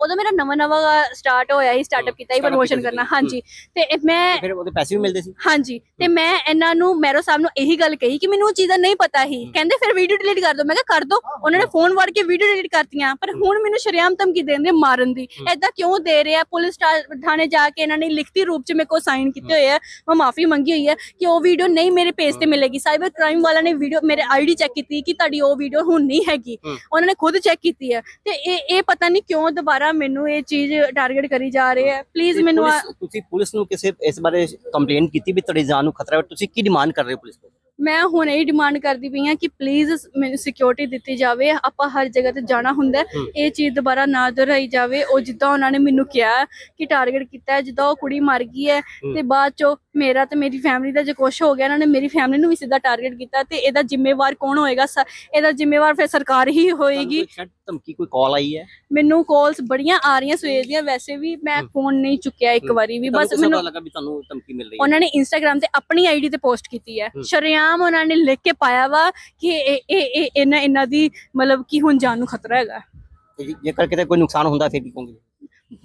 ਉਦੋਂ ਮੇਰਾ ਨਵਾਂ ਨਵਾਂ ਸਟਾਰਟ ਹੋਇਆ ਹੀ ਸਟਾਰਟਅਪ ਕੀਤਾ ਹੀ startup ਪ੍ਰੋਮੋਸ਼ਨ ਕੀਤਾ ਸੀ। ਕਰਨਾ। ਹਾਂਜੀ ਤੇ ਇਹ ਮੈਂ ਫਿਰ ਉਹਦੇ ਪੈਸੇ ਵੀ ਮਿਲਦੇ ਸੀ। ਹਾਂਜੀ ਤੇ ਮੈਂ ਇਹਨਾਂ ਨੂੰ ਮੈਰੋ ਸਾਹਿਬ ਨੂੰ ਇਹੀ ਗੱਲ ਕਹੀ ਕਿ ਮੈਨੂੰ ਉਹ ਚੀਜ਼ਾਂ ਨਹੀਂ ਪਤਾ ਹੀ। ਕਹਿੰਦੇ ਫਿਰ ਵੀਡੀਓ ਡਿਲੀਟ ਕਰ ਦਿਓ ਮੈਂ ਕਿਹਾ ਕਰ ਦਿਓ ਉਹਨਾਂ ਨੇ ਫੋਨ ਵੜ ਕੇ ਵੀਡੀਓ ਡਿਲੀਟ ਕਰਤੀਆਂ। ਪਰ ਹੁਣ ਮੈਨੂੰ ਸ਼ਰੇਆਮ ਧਮਕੀ ਦੇਂਦੇ ਮਾਰਨ ਦੀ। ਐਦਾਂ ਕਿਉਂ ਦੇ ਰਹੇ ਆ? ਪੁਲਿਸ ਥਾਣੇ ਜਾ ਕੇ ਇਹਨਾਂ ਨੇ ਲਿਖਤੀ ਰੂਪ ਚ ਮੇਰੇ ਕੋਲ ਸਾਈਨ ਕੀਤੇ ਹੋਏ ਆ। ਮੈਂ ਮਾਫੀ ਮੰਗੀ ਹੋਈ ਹੈ ਕਿ ਉਹ ਵੀਡੀਓ ਨਹੀਂ ਮੇਰੇ ਪੇਜ ਤੇ ਮਿਲੇਗੀ। ਸਾਈਬਰ ਕ੍ਰਾਈਮ ਵਾਲਾ ਨੇ ਵੀਡੀਓ ਮੇਰੇ ਆਈਡੀ ਚੈੱਕ ਕੀਤੀ ਕਿ ਤੁਹਾਡੀ ਉਹ ਵੀਡੀਓ ਹੁਣ ਨਹੀਂ ਹੈਗੀ। ਹਮ। ਉਹਨਾਂ ਨੇ ਖੁਦ ਚੈੱਕ ਕੀਤੀ ਹੈ ਤੇ ਇਹ ਇਹ ਪਤਾ ਨਹੀਂ ਕਿਉਂ ਦੁਬਾਰਾ ਮੈਨੂੰ ਇਹ ਚੀਜ਼ ਟਾਰਗੇਟ ਕਰੀ ਜਾ ਰਹੇ ਆ ਪਲੀਜ਼ ਤੇ ਮੈਨੂੰ ਆ- ਪੁਲਿਸ- ਤੁਸੀਂ ਪੁਲਿਸ ਨੂੰ ਕਿਸੇ ਇਸ ਬਾਰੇ ਕੰਪਲੇਂਟ ਕੀਤੀ ਵੀ ਤੁਹਾਡੀ ਜਾਨ ਨੂੰ ਖਤਰਾ ਹੈ ਤੁਸੀਂ ਕੀ ਡਿਮਾਂਡ ਕਰ ਰਹੇ ਹੋ ਪੁਲਿਸ ਕੋਲ? ਮੈਂ ਹੁਣ ਇਹ ਡਿਮਾਂਡ ਕਰਦੀ ਪਈ ਹਾਂ ਕਿ ਪਲੀਜ਼ ਮੈਨੂੰ ਸਿਕਿਉਰਿਟੀ ਦਿੱਤੀ ਜਾਵੇ। ਆਪਾਂ ਹਰ ਜਗ੍ਹਾ ਤੇ ਜਾਣਾ ਹੁੰਦਾ ਹੈ। ਇਹ ਚੀਜ਼ ਦੁਬਾਰਾ ਨਾ ਦੁਹਰਾਈ ਜਾਵੇ। ਉਹ ਜਿੱਦਾਂ ਉਹਨਾਂ ਨੇ ਮੈਨੂੰ ਕਿਹਾ ਕਿ ਟਾਰਗੇਟ ਕੀਤਾ ਹੈ, ਜਿੱਦਾਂ ਉਹ ਕੁੜੀ ਮਰ ਗਈ ਹੈ ਤੇ ਬਾਅਦ ਚੋਂ ਮੇਰਾ ਤੇ ਮੇਰੀ ਫੈਮਿਲੀ ਦਾ ਜੇ ਕੁਛ ਹੋ ਗਿਆ ਇਹਨਾਂ ਨੇ ਮੇਰੀ ਫੈਮਿਲੀ ਨੂੰ ਵੀ ਸਿੱਧਾ ਟਾਰਗੇਟ ਕੀਤਾ ਤੇ ਇਹਦਾ ਜ਼ਿੰਮੇਵਾਰ ਕੌਣ ਹੋਏਗਾ? ਸ- ਇਹਦਾ ਜ਼ਿੰਮੇਵਾਰ ਫਿਰ ਸਰਕਾਰ ਹੀ ਹੋਏਗੀ। ਤੁਹਾਨੂੰ ਕੋਈ threat, ਧਮਕੀ ਕੋਈ ਕਾਲ ਆਈ ਹੈ ਮੈਨੂੰ ਕਾਲਸ ਬੜੀਆਂ ਆ ਰਹੀਆਂ ਸਵੇਰ ਦੀਆਂ ਵੈਸੇ ਵੀ ਮੈਂ। ਫੋਨ ਨਹੀਂ ਚੁੱਕਿਆ ਇੱਕ। ਵਾਰੀ ਵੀ ਬਸ ਮੈਨੂੰ ਲੱਗਾ ਵੀ ਤੁਹਾਨੂੰ ਧਮਕੀ ਮਿਲ ਰਹੀ ਹੈ ਉਹਨਾਂ ਨੇ ਇੰਸਟਾਗ੍ਰam ਤੇ ਆਪਣੀ ਆਈਡੀ ਤੇ ਪੋਸਟ ਕੀਤੀ ਹੈ। ਸ਼ਰੇਆਮ ਉਹਨਾਂ ਨੇ ਲਿਖ ਕੇ ਪਾਇਆ ਵਾ ਕਿ ਇਹ ਇਹ ਇਹ ਇਹਨਾਂ ਇਹਨਾਂ ਦੀ ਮਤਲਬ ਕਿ ਹੁਣ ਜਾਨ ਨੂੰ ਖਤਰਾ ਹੈਗਾ ਜੇਕਰ ਕਿਤੇ ਕੋਈ ਨੁਕਸਾਨ ਹੁੰਦਾ ਫਿਰ ਕੀ ਕਹੋਗੇ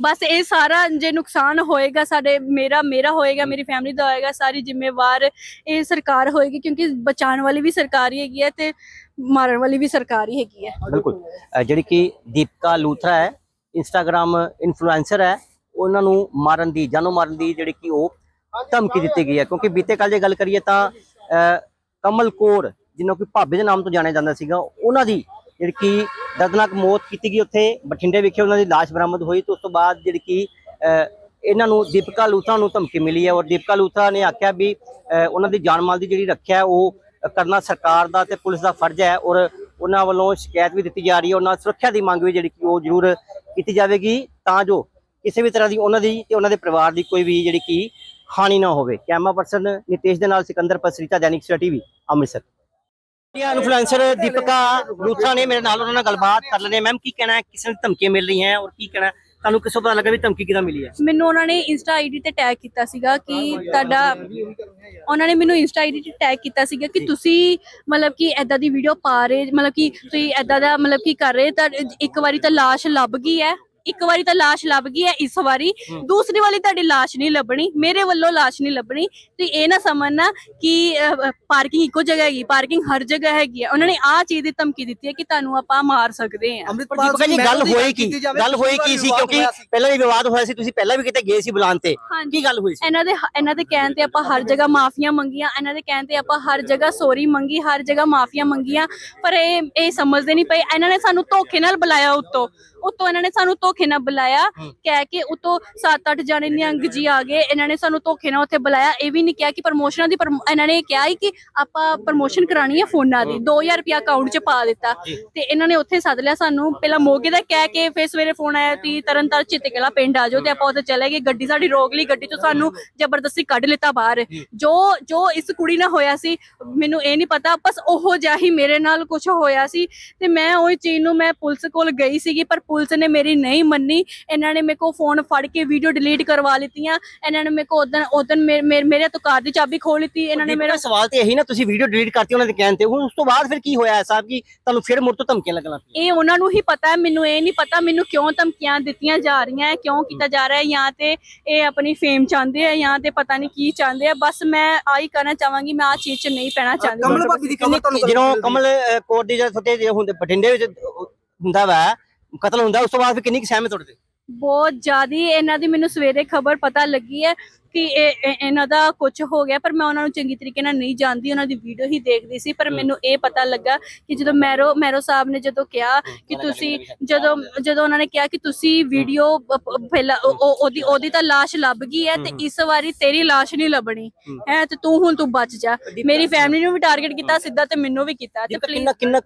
ਬਸ ਇਹ ਸਾਰਾ ਜੇ ਨੁਕਸਾਨ ਹੋਏਗਾ ਸਾਡੇ ਮੇਰਾ ਮੇਰਾ ਹੋਏਗਾ ਮੇਰੀ ਫੈਮਿਲੀ ਦਾ ਹੋਏਗਾ ਸਾਰੀ ਜ਼ਿੰਮੇਵਾਰ ਇਹ ਸਰਕਾਰ ਹੋਏਗੀ ਕਿਉਂਕਿ ਬਚਾਉਣ ਵਾਲੀ ਵੀ ਸਰਕਾਰ ਹੀ ਹੈਗੀ ਹੈ ਤੇ ਮਾਰਨ ਵਾਲੀ ਵੀ ਸਰਕਾਰ ਹੀ ਹੈਗੀ ਹੈ। ਬਿਲਕੁਲ। ਜਿਹੜੀ ਕਿ ਦੀਪਕਾ ਲੂਥਰਾ ਹੈ ਇੰਸਟਾਗ੍ਰam ਇਨਫਲੂਐਂਸਰ ਹੈ ਉਹਨਾਂ ਨੂੰ ਮਾਰਨ ਦੀ ਜਾਨੋਂ ਮਾਰਨ ਦੀ ਜਿਹੜੀ ਕਿ ਉਹ ਧਮਕੀ ਦਿੱਤੀ ਗਈ ਹੈ। ਕਿਉਂਕਿ ਬੀਤੇ ਕੱਲ ਜੇ ਗੱਲ ਕਰੀਏ ਤਾਂ ਅਹ, ਕਮਲ ਕੌਰ ਜਿਹਨੂੰ ਕਿ ਭਾਬੀ ਦੇ ਨਾਮ ਤੋਂ ਜਾਣਿਆ ਜਾਂਦਾ ਸੀਗਾ ਉਹਨਾਂ ਦੀ ਜਿਹੜੀ ਕਿ ਦਰਦਨਾਕ ਮੌਤ ਕੀਤੀ ਗਈ ਉੱਥੇ, ਬਠਿੰਡੇ ਵਿਖੇ ਉਹਨਾਂ ਦੀ ਲਾਸ਼ ਬਰਾਮਦ ਹੋਈ ਤੇ ਉਸ ਤੋਂ ਬਾਅਦ ਜਿਹੜੀ ਕਿ ਇਹਨਾਂ ਨੂੰ ਦੀਪਕਾ ਲੂਥਰਾ ਨੂੰ ਧਮਕੀ ਮਿਲੀ ਹੈ ਔਰ ਦੀਪਕਾ ਲੂਥਰਾ ਨੇ ਆਖਿਆ ਵੀ ਉਹਨਾਂ ਦੀ ਜਾਨ ਮਾਲ ਦੀ ਜਿਹੜੀ ਰੱਖਿਆ ਉਹ ਕਰਨਾ ਸਰਕਾਰ ਦਾ ਤੇ ਪੁਲਿਸ ਦਾ ਫਰਜ਼ ਹੈ ਔਰ ਉਹਨਾਂ ਵੱਲੋਂ ਸ਼ਿਕਾਇਤ ਵੀ ਦਿੱਤੀ ਜਾ ਰਹੀ ਹੈ। ਉਹਨਾਂ ਸੁਰੱਖਿਆ ਦੀ ਮੰਗ ਵੀ ਜਿਹੜੀ ਕਿ ਉਹ ਜ਼ਰੂਰ ਕੀਤੀ ਜਾਵੇਗੀ ਤਾਂ ਜੋ ਕਿਸੇ ਵੀ ਤਰ੍ਹਾਂ ਦੀ ਉਹਨਾਂ ਦੀ ਤੇ ਉਹਨਾਂ ਦੇ ਪਰਿਵਾਰ ਦੀ ਕੋਈ ਵੀ ਜਿਹੜੀ ਕਿ ਹਾਨੀ ਨਾ ਹੋਵੇ। ਕੈਮਰਾ ਪਰਸਨ ਨਿਤੇਸ਼ ਦੇ ਨਾਲ ਸਿਕੰਦਰ ਪਸਰੀਤਾ, ਦੈਨਿਕ ਸਵੇਰਾ ਵੀ ਅੰਮ੍ਰਿਤਸਰ। ਇਹ ਇਨਫਲੂਐਂਸਰ ਦੀਪਕਾ ਲੂਥਰਾ ਨੇ ਮੇਰੇ ਨਾਲ ਉਹਨਾਂ ਨਾਲ ਗੱਲਬਾਤ ਕਰ ਲੈਣੇ ਮੈਮ ਕੀ ਕਹਿਣਾ ਹੈ? ਕਿਸੇ ਨੂੰ ਧਮਕੀਆਂ ਮਿਲ ਰਹੀਆਂ ਔਰ ਕੀ ਕਹਿਣਾ ਹੈ? ਤੁਹਾਨੂੰ ਕਿਸੋਂ ਪਤਾ ਲੱਗਾ ਵੀ ਧਮਕੀ ਕਿਦਾਂ ਮਿਲੀ ਹੈ? ਮੈਨੂੰ ਉਹਨਾਂ ਨੇ ਇੰਸਟਾ ਆਈਡੀ ਤੇ ਟੈਗ ਕੀਤਾ ਸੀਗਾ ਕਿ ਤੁਹਾਡਾ ਉਹਨਾਂ ਨੇ ਮੈਨੂੰ ਇੰਸਟਾ ਆਈਡੀ ਤੇ ਟੈਗ ਕੀਤਾ ਸੀਗਾ ਕਿ ਤੁਸੀਂ ਮਤਲਬ ਕਿ ਐਦਾਂ ਦੀ ਵੀਡੀਓ ਪਾ ਰਹੇ ਮਤਲਬ ਕਿ ਤੁਸੀਂ ਐਦਾਂ ਦਾ ਮਤਲਬ ਕਿ ਕਰ ਰਹੇ ਤਾਂ ਇੱਕ ਵਾਰੀ ਤਾਂ ਲਾਸ਼ ਲੱਭ ਗਈ ਹੈ। ਇੱਕ ਵਾਰੀ ਤਾਂ ਲਾਸ਼ ਲੱਭ ਗਈ ਹੈ ਇਸ ਵਾਰੀ। ਦੂਸਰੀ ਵਾਲੀ ਤੁਹਾਡੀ ਲਾਸ਼ ਨਹੀਂ ਲੱਭਣੀ। ਮੇਰੇ ਵੱਲੋਂ ਲਾਸ਼ ਨਹੀਂ ਲੱਭਣੀ। ਤੇ ਇਹ ਨਾ ਸਮਝਣਾ ਕਿ ਪਾਰਕਿੰਗ ਇੱਕੋ ਜਗ੍ਹਾ ਹੈਗੀ ਪਾਰਕਿੰਗ ਹਰ ਜਗ੍ਹਾ ਹੈਗੀ ਹੈ। ਉਹਨਾਂ ਨੇ ਆਹ ਚੀਜ਼ ਦੀ ਧਮਕੀ ਦਿੱਤੀ ਹੈ ਕਿ ਤੁਹਾਨੂੰ ਆਪਾਂ ਮਾਰ ਸਕਦੇ ਹਾਂ। ਦੀਪਕਾ ਜੀ ਗੱਲ ਹੋਈ ਕੀ? ਗੱਲ ਹੋਈ ਕੀ ਸੀ? ਕਿਉਂਕਿ ਪਹਿਲਾਂ ਵੀ ਵਿਵਾਦ ਹੋਇਆ ਸੀ ਤੁਸੀਂ ਪਹਿਲਾਂ ਵੀ ਕਿਤੇ ਗਏ ਸੀ ਬੁਲਾਉਣ ਤੇ। ਕੀ ਗੱਲ ਹੋਈ ਸੀ? ਇਹਨਾਂ ਦੇ ਇਹਨਾਂ ਦੇ ਕਹਿਣ ਤੇ ਆਪਾਂ ਹਰ ਜਗ੍ਹਾ ਮਾਫੀਆਂ ਮੰਗੀਆਂ। ਇਹਨਾਂ ਦੇ ਕਹਿਣ ਤੇ ਆਪਾਂ ਹਰ ਜਗ੍ਹਾ ਸੌਰੀ ਮੰਗੀ ਹਰ ਜਗ੍ਹਾ ਮਾਫੀਆਂ ਮੰਗੀਆਂ। ਪਰ ਇਹ ਇਹ ਸਮਝਦੇ ਨਹੀਂ ਪਏ। ਇਹਨਾਂ ਨੇ ਸਾਨੂੰ ਧੋਖੇ ਨਾਲ ਬੁਲਾਇਆ ਉੱਤੋਂ। ਉੱਤੋਂ ਇਹਨਾਂ ਨੇ ਸਾਨੂੰ ਧੋਖੇ ਨਾਲ ਬੁਲਾਇਆ। ਕਹਿ ਕੇ ਉੱਤੋਂ 7-8 ਜਾਣੇ ਨਿਹੰਗ ਜੀ ਆ ਗਏ ਇਹਨਾਂ ਨੇ ਸਾਨੂੰ ਧੋਖੇ ਨਾਲ ਉੱਥੇ ਬੁਲਾਇਆ। ਇਹ ਵੀ ਨਹੀਂ ਕਿਹਾ ਕਿ ਪ੍ਰਮੋਸ਼ਨਾਂ ਦੀ ਇਹਨਾਂ ਨੇ ਕਿਹਾ ਹੀ ਕਿ ਆਪਾਂ ਪ੍ਰਮੋਸ਼ਨ ਕਰਾਣੀ ਹੈ ਫੋਨਾਂ ਦੀ 2000 ਰੁਪਿਆ ਅਕਾਊਂਟ 'ਚ ਪਾ ਦਿੱਤਾ। ਤੇ ਇਹਨਾਂ ਨੇ ਉੱਥੇ ਸੱਦ ਲਿਆ ਸਾਨੂੰ। ਪਹਿਲਾਂ ਮੋਗੇ ਦਾ ਕਹਿ ਕੇ ਫਿਰ ਸਵੇਰੇ ਫੋਨ ਆਇਆ ਤੀ ਤਰਨਤਾਰਨ ਚਿੱਤਕਲਾ ਪਿੰਡ ਆ ਜਾਓ ਤੇ ਆਪਾਂ ਉੱਥੇ ਚਲੇ ਗਏ। ਗੱਡੀ ਸਾਡੀ ਰੋਕ ਲਈ ਗੱਡੀ 'ਚੋਂ ਸਾਨੂੰ ਜ਼ਬਰਦਸਤੀ ਕੱਢ ਲਿੱਤਾ ਬਾਹਰ। ਜੋ। ਜੋ ਇਸ ਕੁੜੀ ਨਾਲ ਹੋਇਆ ਸੀ ਮੈਨੂੰ ਇਹ ਨਹੀਂ ਪਤਾ ਬਸ ਉਹੋ ਜਿਹਾ ਹੀ ਮੇਰੇ ਨਾਲ ਕੁਝ ਹੋਇਆ ਸੀ। ਤੇ ਮੈਂ ਉਹ ਚੀਜ਼ ਨੂੰ ਮੈਂ ਪੁਲਿਸ ਕੋਲ ਗਈ ਸੀਗੀ ਪਰ ਪੁਲਿਸ ਨੇ ਮੇਰੀ ਨਹੀਂ ਮੰਨੀ। ਇਹਨਾਂ ਨੇ ਮੇਰੇ ਕੋਲ ਫੋਨ ਫੜ ਕੇ ਵੀਡੀਓ ਡਿਲੀਟ ਕਰਵਾ ਲਿੱਤੀਆਂ। ਇਹਨਾਂ ਨੇ ਮੇਰੇ ਕੋਲ ਉਦੋਂ ਉਦੋਂ ਮੇਰੇ ਤੋਂ ਕਾਰ ਦੀ ਚਾਬੀ ਖੋਲ ਲਿੱਤੀ। ਇਹਨਾਂ ਨੇ ਮੇਰਾ ਸਵਾਲ ਤੇ ਇਹੀ ਨਾ ਤੁਸੀਂ ਵੀਡੀਓ ਡਿਲੀਟ ਕਰਤੀ ਉਹਨਾਂ ਦੇ ਕਹਿਣ ਤੇ। ਹੁਣ ਉਸ ਤੋਂ ਬਾਅਦ ਫਿਰ ਕੀ ਹੋਇਆ ਸਾਹਿਬ ਕਿ ਤੁਹਾਨੂੰ ਫਿਰ ਮੁੜ ਤੋਂ ਧਮਕੀਆਂ ਲੱਗਣ ਲੱਗ ਪਈਆਂ? ਇਹ ਉਹਨਾਂ ਨੂੰ ਹੀ ਪਤਾ ਹੈ ਮੈਨੂੰ ਇਹ ਨਹੀਂ ਪਤਾ ਮੈਨੂੰ ਕਿਉਂ ਧਮਕੀਆਂ ਦਿੱਤੀਆਂ ਜਾ ਰਹੀਆਂ ਹੈ ਕਿਉਂ ਕੀਤਾ ਜਾ ਰਿਹਾ ਹੈ ਜਾਂ ਤੇ ਇਹ ਆਪਣੀ ਫੇਮ ਚਾਹੁੰਦੇ ਆ ਜਾਂ ਤੇ ਪਤਾ ਨਹੀਂ ਕੀ ਚਾਹੁੰਦੇ ਆ ਬਸ ਮੈਂ ਆਹੀ ਕਹਿਣਾ ਚਾਹਾਂਗੀ ਮੈਂ ਆ ਚੀਜ਼ 'ਚ ਨਹੀਂ ਪੈਣਾ ਚਾਹੁੰਦੀ। ਕਮਲ ਭਾਬੀ ਦੀ ਖਬਰ ਤੁਹਾਨੂੰ ਜਦੋਂ ਕਮਲ ਅਹ, ਕੌਰ ਦੀ ਜਦ ਜੇ ਹੁੰਦੇ ਬਠਿੰਡੇ ਵਿੱਚ ਹੁੰਦਾ ਵਾ ਕਤਲ ਹੁੰਦਾ, ਉਸ ਤੋਂ ਬਾਅਦ ਫਿਰ ਕਿੰਨੀ ਕੁ ਸਹਿਮਤ ਤੁਹਾਡੇ ਤੇ? ਬਹੁਤ ਜ਼ਿਆਦੀ ਇਹਨਾਂ ਦੀ ਮੈਨੂੰ ਸਵੇਰੇ ਖਬਰ ਪਤਾ ਲੱਗੀ ਹੈ ਕਿ ਇਹ ਇਹ- ਇਹਨਾਂ ਦਾ ਕੁਝ ਹੋ ਗਿਆ ਪਰ ਮੈਂ ਉਹਨਾਂ ਨੂੰ ਚੰਗੀ ਤਰੀਕੇ ਨਾਲ ਨਹੀਂ ਜਾਣਦੀ ਉਹਨਾਂ ਦੀ ਵੀਡੀਓ ਹੀ ਦੇਖਦੀ ਸੀ ਪਰ ਮੈਨੂੰ ਇਹ ਪਤਾ ਲੱਗਾ ਕਿ ਜਦੋਂ ਮੈਰੋ ਮੈਰੋ ਸਾਹਿਬ ਨੇ ਜਦੋਂ ਕਿਹਾ ਕਿ ਤੁਸੀਂ ਜਦੋਂ ਜਦੋਂ ਉਹਨਾਂ ਨੇ ਕਿਹਾ ਕਿ ਤੁਸੀਂ ਵੀਡੀਓ ਪਹਿਲਾਂ ਉਹ- ਉਹ- ਉਹਦੀ ਉਹਦੀ ਤਾਂ ਲਾਸ਼ ਲੱਭ ਗਈ ਹੈ ਤੇ। ਇਸ ਵਾਰੀ ਤੇਰੀ ਲਾਸ਼ ਨਹੀਂ ਲੱਭਣੀ। ਹੈ। ਤੇ ਤੂੰ ਹੁਣ ਤੂੰ ਬਚ ਜਾ। ਮੇਰੀ ਫੈਮਿਲੀ ਨੂੰ ਵੀ ਟਾਰਗੇਟ ਕੀਤਾ ਸਿੱਧਾ ਤੇ ਮੈਨੂੰ ਵੀ ਕੀਤਾ ਤੇ ਕਿੰਨਾ ਕਿੰਨਾ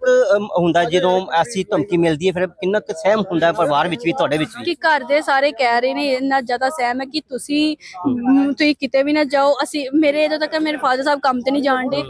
ਹੁੰਦਾ ਜਦੋਂ ਐਸੀ ਧਮਕੀ ਮਿਲਦੀ ਹੈ ਫਿਰ ਕਿੰਨਾ ਕੁ ਸਹਿਮ ਹੁੰਦਾ ਹੈ ਪਰਿਵਾਰ ਵਿੱਚ ਵੀ ਤੁਹਾਡੇ ਵਿੱਚ ਵੀ? ਕਿ ਘਰ ਦੇ ਸਾਰੇ ਕਹਿ ਰਹੇ ਨੇ ਇੰਨਾ ਜ਼ਿਆਦਾ ਸਹਿਮ ਹੈ ਕਿ ਤੁਸੀਂ ਤੁਸੀਂ ਕਿਤੇ ਵੀ ਨਾ ਜਾਓ ਅਸੀਂ ਮੇਰੇ ਜਦੋਂ ਤੱਕ ਮੇਰੇ ਫਾਦਰ ਸਾਹਿਬ ਕੰਮ ਤੇ ਨਹੀਂ ਜਾਣਦੇ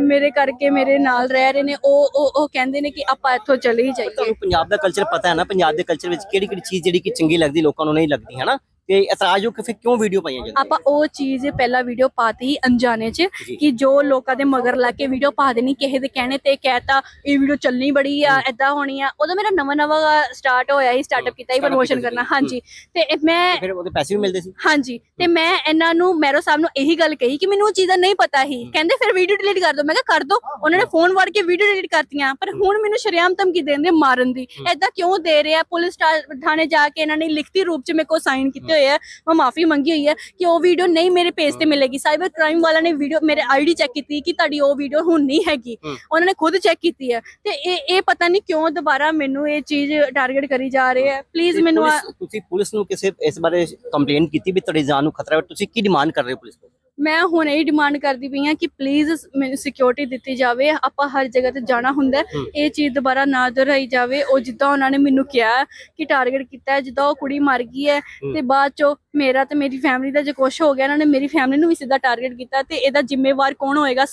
ਮੇਰੇ ਕਰਕੇ ਮੇਰੇ ਨਾਲ ਰਹਿ ਰਹੇ ਨੇ ਉਹ ਉਹ ਉਹ ਕਹਿੰਦੇ ਨੇ ਕਿ ਆਪਾਂ ਇੱਥੋਂ ਚਲੇ ਹੀ ਜਾਈਏ। ਤੁਹਾਨੂੰ ਪੰਜਾਬ ਦਾ ਕਲਚਰ ਪਤਾ ਹੈ ਨਾ ਪੰਜਾਬ ਦੇ ਕਲਚਰ ਵਿੱਚ ਕਿਹੜੀ ਕਿਹੜੀ ਚੀਜ਼ ਜਿਹੜੀ ਕਿ ਚੰਗੀ ਲੱਗਦੀ ਲੋਕਾਂ ਨੂੰ ਨਹੀਂ ਲੱਗਦੀ ਹੈ ਨਾ? ਤੇ ਇਤਰਾਜ਼ ਹੋ ਕਿ ਫਿਰ ਕਿਉਂ ਵੀਡੀਓ ਪਾਈਆਂ ਜਾਂਦੀਆਂ ਆਪਾਂ ਉਹ ਚੀਜ਼ ਪਹਿਲਾਂ ਵੀਡੀਓ ਪਾਤੀ ਅਣਜਾਣੇ ਚ। ਕਿ ਜੋ ਲੋਕਾਂ ਦੇ ਮਗਰ ਲੱਗ ਕੇ ਵੀਡੀਓ ਪਾ ਦੇਣੀ ਕਿਸੇ ਦੇ ਕਹਿਣੇ ਤੇ ਕਹਿਤਾ ਇਹ ਵੀਡੀਓ ਚੱਲਣੀ ਬੜੀ ਆ ਐਦਾਂ ਹੋਣੀ ਆ। ਉਦੋਂ ਮੇਰਾ ਨਵਾਂ ਨਵਾਂ ਸਟਾਰਟ ਹੋਇਆ ਸੀ ਸਟਾਰਟਅਪ ਕੀਤਾ ਸੀ startup ਪ੍ਰਮੋਸ਼ਨ ਕੀਤਾ ਕਰਨਾ ਸੀ। ਹਾਂਜੀ ਤੇ ਇਹ ਮੈਂ ਫਿਰ ਉਹਦੇ ਪੈਸੇ ਵੀ ਮਿਲਦੇ ਸੀ। ਹਾਂਜੀ। ਤੇ ਮੈਂ ਇਹਨਾਂ ਨੂੰ ਮੈਰੋ ਸਾਹਿਬ ਨੂੰ ਇਹੀ ਗੱਲ ਕਹੀ ਕਿ ਮੈਨੂੰ ਉਹ ਚੀਜ਼ਾਂ ਨਹੀਂ ਪਤਾ ਸੀ। ਕਹਿੰਦੇ ਫਿਰ ਵੀਡੀਓ ਡਿਲੀਟ ਕਰ ਦਿਓ ਮੈਂ ਕਿਹਾ ਕਰ ਦਿਓ ਉਹਨਾਂ ਨੇ ਫੋਨ ਵੜ ਕੇ ਵੀਡੀਓ ਡਿਲੀਟ ਕਰਤੀਆਂ। ਪਰ ਹੁਣ ਮੈਨੂੰ ਸ਼ਰੇਆਮ ਧਮਕੀ ਦੇਂਦੇ ਮਾਰਨ ਦੀ। ਐਦਾਂ ਕਿਉਂ ਦੇ ਰਿਹਾ? ਪੁਲਿਸ ਥਾਣੇ ਜਾ ਕੇ ਇਹਨਾਂ ਨੇ ਲਿਖਤੀ ਰੂਪ ਚ ਮੇਰੇ ਕੋਲ ਸਾਈਨ ਕੀਤੇ ਹੋਏ ਆ ਮੈਂ ਮਾਫੀ ਮੰਗੀ ਹੋਈ ਹੈ ਕਿ ਉਹ ਵੀਡੀਓ ਨਹੀਂ ਮੇਰੇ ਪੇਜ ਤੇ ਮਿਲੇਗੀ। ਸਾਈਬਰ ਕ੍ਰਾਈਮ ਵਾਲਾ ਨੇ ਵੀਡੀਓ ਮੇਰੇ ਆਈਡੀ ਚੈੱਕ ਕੀਤੀ ਕਿ ਤੁਹਾਡੀ ਉਹ ਵੀਡੀਓ ਹੁਣ ਨਹੀਂ ਹੈਗੀ। ਉਹਨਾਂ ਨੇ ਖੁਦ ਚੈੱਕ ਕੀਤੀ ਹੈ ਤੇ ਇਹ ਇਹ ਪਤਾ ਨਹੀਂ ਕਿਉਂ ਦੁਬਾਰਾ ਮੈਨੂੰ ਇਹ ਚੀਜ਼ ਟਾਰਗੇਟ ਕਰੀ ਜਾ ਰਹੇ ਹੈ। ਪਲੀਜ਼ ਮੈਨੂੰ ਤੁਸੀਂ ਪੁਲਿਸ ਨੂੰ ਕਿਸੇ ਇਸ ਬਾਰੇ ਕੰਪਲੇਂਟ ਕੀਤੀ ਵੀ ਤੁਹਾਡੀ ਜਾਨ ਨੂੰ ਖਤਰਾ ਹੈ? ਤੁਸੀਂ ਕੀ ਡਿਮਾਂਡ ਕਰ ਰਹੇ ਹੋ ਪੁਲਿਸ ਤੋਂ? ਮੈਂ ਹੁਣ ਇਹ ਡਿਮਾਂਡ ਕਰਦੀ ਪਈ ਹਾਂ ਕਿ ਪਲੀਜ਼ ਮੈਨੂੰ ਸਿਕਿਉਰਿਟੀ ਦਿੱਤੀ ਜਾਵੇ। ਆਪਾਂ ਹਰ ਜਗ੍ਹਾ ਤੇ ਜਾਣਾ ਹੁੰਦਾ। ਇਹ ਚੀਜ਼ ਦੁਬਾਰਾ ਨਾ ਦੁਹਰਾਈ ਜਾਵੇ। ਉਹ ਜਿੱਦਾਂ ਉਹਨਾਂ ਨੇ ਮੈਨੂੰ ਕਿਹਾ ਕਿ ਟਾਰਗੇਟ ਕੀਤਾ ਜਿੱਦਾਂ ਉਹ ਕੁੜੀ ਮਰ ਗਈ ਹੈ। ਤੇ ਬਾਅਦ ਚੋਂ ਮੇਰਾ ਤੇ ਮੇਰੀ ਫੈਮਿਲੀ ਦਾ ਜੇ ਕੁਛ ਹੋ ਗਿਆ ਇਹਨਾਂ ਨੇ ਮੇਰੀ ਫੈਮਿਲੀ ਨੂੰ ਵੀ ਸਿੱਧਾ ਟਾਰਗੇਟ ਕੀਤਾ ਤੇ ਇਹਦਾ ਜ਼ਿੰਮੇਵਾਰ ਕੌਣ ਹੋਏਗਾ?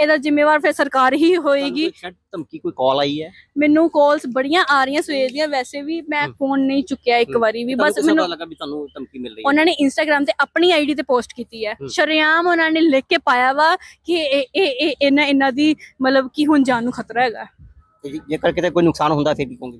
ਇਹਦਾ ਜ਼ਿੰਮੇਵਾਰ ਫਿਰ ਸਰਕਾਰ ਹੀ ਹੋਏਗੀ। ਧਮਕੀ ਕੋਈ ਕਾਲ ਆਈ ਹੈ ਮੈਨੂੰ ਕਾਲਸ ਬੜੀਆਂ ਆ ਰਹੀਆਂ ਸਵੇਰ ਦੀਆਂ ਵੈਸੇ ਵੀ ਮੈਂ। ਫੋਨ ਨਹੀਂ ਚੁੱਕਿਆ ਇੱਕ। ਵਾਰੀ ਵੀ ਬਸ ਮੈਨੂੰ ਪਤਾ ਲੱਗਾ ਵੀ ਤੁਹਾਨੂੰ ਧਮਕੀ ਮਿਲ ਰਹੀ ਹੈ ਉਹਨਾਂ ਨੇ ਇੰਸਟਾਗ੍ਰam ਤੇ ਆਪਣੀ ਆਈਡੀ ਤੇ ਪੋਸਟ ਕੀਤੀ ਹੈ। ਸ਼ਰੇਆਮ ਉਹਨਾਂ ਨੇ ਲਿਖ ਕੇ ਪਾਇਆ ਵਾ ਕਿ ਇਹ ਇਹ ਇਹ ਇਹਨਾਂ ਇਹਨਾਂ ਦੀ ਮਤਲਬ ਕਿ ਹੁਣ ਜਾਨ ਨੂੰ ਖਤਰਾ ਹੈਗਾ ਜੇਕਰ ਕਿਤੇ ਕੋਈ ਨੁਕਸਾਨ ਹੁੰਦਾ ਫਿਰ ਕੀ ਕਹੋਗੇ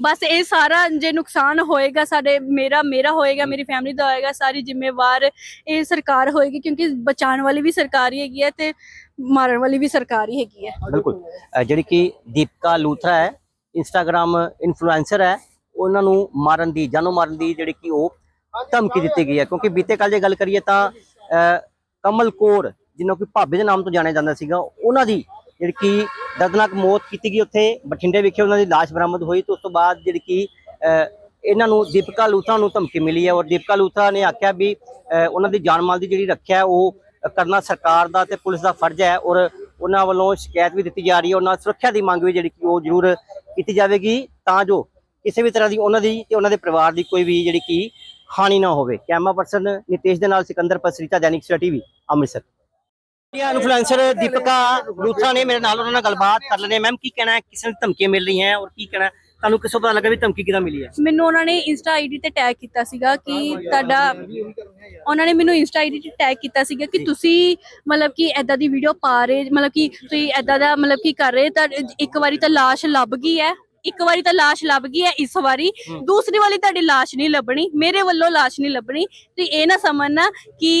ਬਸ ਇਹ ਸਾਰਾ ਜੇ ਨੁਕਸਾਨ ਹੋਏਗਾ ਸਾਡੇ ਮੇਰਾ ਮੇਰਾ ਹੋਏਗਾ ਮੇਰੀ ਫੈਮਿਲੀ ਦਾ ਹੋਏਗਾ ਸਾਰੀ ਜ਼ਿੰਮੇਵਾਰ ਇਹ ਸਰਕਾਰ ਹੋਏਗੀ ਕਿਉਂਕਿ ਬਚਾਉਣ ਵਾਲੀ ਵੀ ਸਰਕਾਰ ਹੀ ਹੈਗੀ ਹੈ ਤੇ ਮਾਰਨ ਵਾਲੀ ਵੀ ਸਰਕਾਰ ਹੀ ਹੈਗੀ ਹੈ। ਬਿਲਕੁਲ। ਜਿਹੜੀ ਕਿ ਦੀਪਕਾ ਲੂਥਰਾ ਹੈ ਇੰਸਟਾਗ੍ਰam ਇਨਫਲੂਐਂਸਰ ਹੈ, ਉਹਨਾਂ ਨੂੰ ਮਾਰਨ ਦੀ, ਜਾਨੋਂ ਮਾਰਨ ਦੀ ਜਿਹੜੀ ਕਿ ਉਹ ਧਮਕੀ ਦਿੱਤੀ ਗਈ ਹੈ। ਕਿਉਂਕਿ ਬੀਤੇ ਕੱਲ ਜੇ ਗੱਲ ਕਰੀਏ ਤਾਂ ਕਮਲ ਕੌਰ ਜਿਹਨੂੰ ਕਿ ਭਾਬੇ ਦੇ ਨਾਮ ਤੋਂ ਜਾਣਿਆ ਜਾਂਦਾ ਸੀਗਾ, ਉਹਨਾਂ ਦੀ ਜਿਹੜੀ ਕਿ ਦਰਦਨਾਕ ਮੌਤ ਕੀਤੀ ਗਈ ਉੱਥੇ, ਬਠਿੰਡੇ ਵਿਖੇ ਉਹਨਾਂ ਦੀ ਲਾਸ਼ ਬਰਾਮਦ ਹੋਈ ਤੇ ਉਸ ਤੋਂ ਬਾਅਦ ਜਿਹੜੀ ਕਿ ਇਹਨਾਂ ਨੂੰ ਦੀਪਕਾ ਲੂਥਰਾ ਨੂੰ ਧਮਕੀ ਮਿਲੀ ਹੈ ਔਰ ਦੀਪਕਾ ਲੂਥਰਾ ਨੇ ਆਖਿਆ ਵੀ ਉਹਨਾਂ ਦੀ ਜਾਨ ਮਾਲ ਦੀ ਜਿਹੜੀ ਰੱਖਿਆ ਉਹ ਕਰਨਾ ਸਰਕਾਰ ਦਾ ਤੇ ਪੁਲਿਸ ਦਾ ਫਰਜ਼ ਹੈ ਔਰ ਉਹਨਾਂ ਵੱਲੋਂ ਸ਼ਿਕਾਇਤ ਵੀ ਦਿੱਤੀ ਜਾ ਰਹੀ ਹੈ। ਉਹਨਾਂ ਸੁਰੱਖਿਆ ਦੀ ਮੰਗ ਵੀ ਜਿਹੜੀ ਕਿ ਉਹ ਜ਼ਰੂਰ ਕੀਤੀ ਜਾਵੇਗੀ ਤਾਂ ਜੋ ਕਿਸੇ ਵੀ ਤਰ੍ਹਾਂ ਦੀ ਉਹਨਾਂ ਦੀ ਤੇ ਉਹਨਾਂ ਦੇ ਪਰਿਵਾਰ ਦੀ ਕੋਈ ਵੀ ਜਿਹੜੀ ਕਿ ਹਾਨੀ ਨਾ ਹੋਵੇ। ਕੈਮਰਾ ਪਰਸਨ ਨਿਤੇਸ਼ ਦੇ ਨਾਲ ਸਿਕੰਦਰ ਪਸਰੀਤਾ, ਦੈਨਿਕ ਸਵੇਰਾ ਟੀਵੀ, ਅੰਮ੍ਰਿਤਸਰ। ਇਹ ਇਨਫਲੂਐਂਸਰ ਦੀਪਕਾ ਲੂਥਰਾ ਨੇ ਮੇਰੇ ਨਾਲ ਉਹਨਾਂ ਨਾਲ ਗੱਲਬਾਤ ਕਰ ਲੈਣੇ ਮੈਮ ਕੀ ਕਹਿਣਾ ਹੈ? ਕਿਸੇ ਨੂੰ ਧਮਕੀਆਂ ਮਿਲ ਰਹੀਆਂ ਹੈ ਔਰ ਕੀ ਕਹਿਣਾ ਤੁਹਾਨੂੰ ਕਿਸੋਂ ਪਤਾ ਲੱਗਾ ਵੀ ਧਮਕੀ ਕਿਦਾਂ ਮਿਲੀ ਹੈ? ਮੈਨੂੰ ਉਹਨਾਂ ਨੇ ਇੰਸਟਾ ਆਈਡੀ ਤੇ ਟੈਗ ਕੀਤਾ ਸੀਗਾ ਕਿ ਤੁਹਾਡਾ ਉਹਨਾਂ ਨੇ ਮੈਨੂੰ ਇੰਸਟਾ ਆਈਡੀ ਤੇ ਟੈਗ ਕੀਤਾ ਸੀਗਾ ਕਿ ਤੁਸੀਂ ਮਤਲਬ ਕਿ ਐਦਾਂ ਦੀ ਵੀਡੀਓ ਪਾ ਰਹੇ ਮਤਲਬ ਕਿ ਤੁਸੀਂ ਐਦਾਂ ਦਾ ਮਤਲਬ ਕਿ ਕਰ ਰਹੇ ਤਾਂ ਇੱਕ ਵਾਰੀ ਤਾਂ ਲਾਸ਼ ਲੱਭ ਗਈ ਹੈ। ਇੱਕ ਵਾਰੀ ਤਾਂ ਲਾਸ਼ ਲੱਭ ਗਈ ਹੈ ਇਸ ਵਾਰੀ। ਦੂਸਰੀ ਵਾਲੀ ਤੁਹਾਡੀ ਲਾਸ਼ ਨਹੀਂ ਲੱਭਣੀ। ਮੇਰੇ ਵੱਲੋਂ ਲਾਸ਼ ਨਹੀਂ ਲੱਭਣੀ। ਤੇ ਇਹ ਨਾ ਸਮਝਣਾ ਕਿ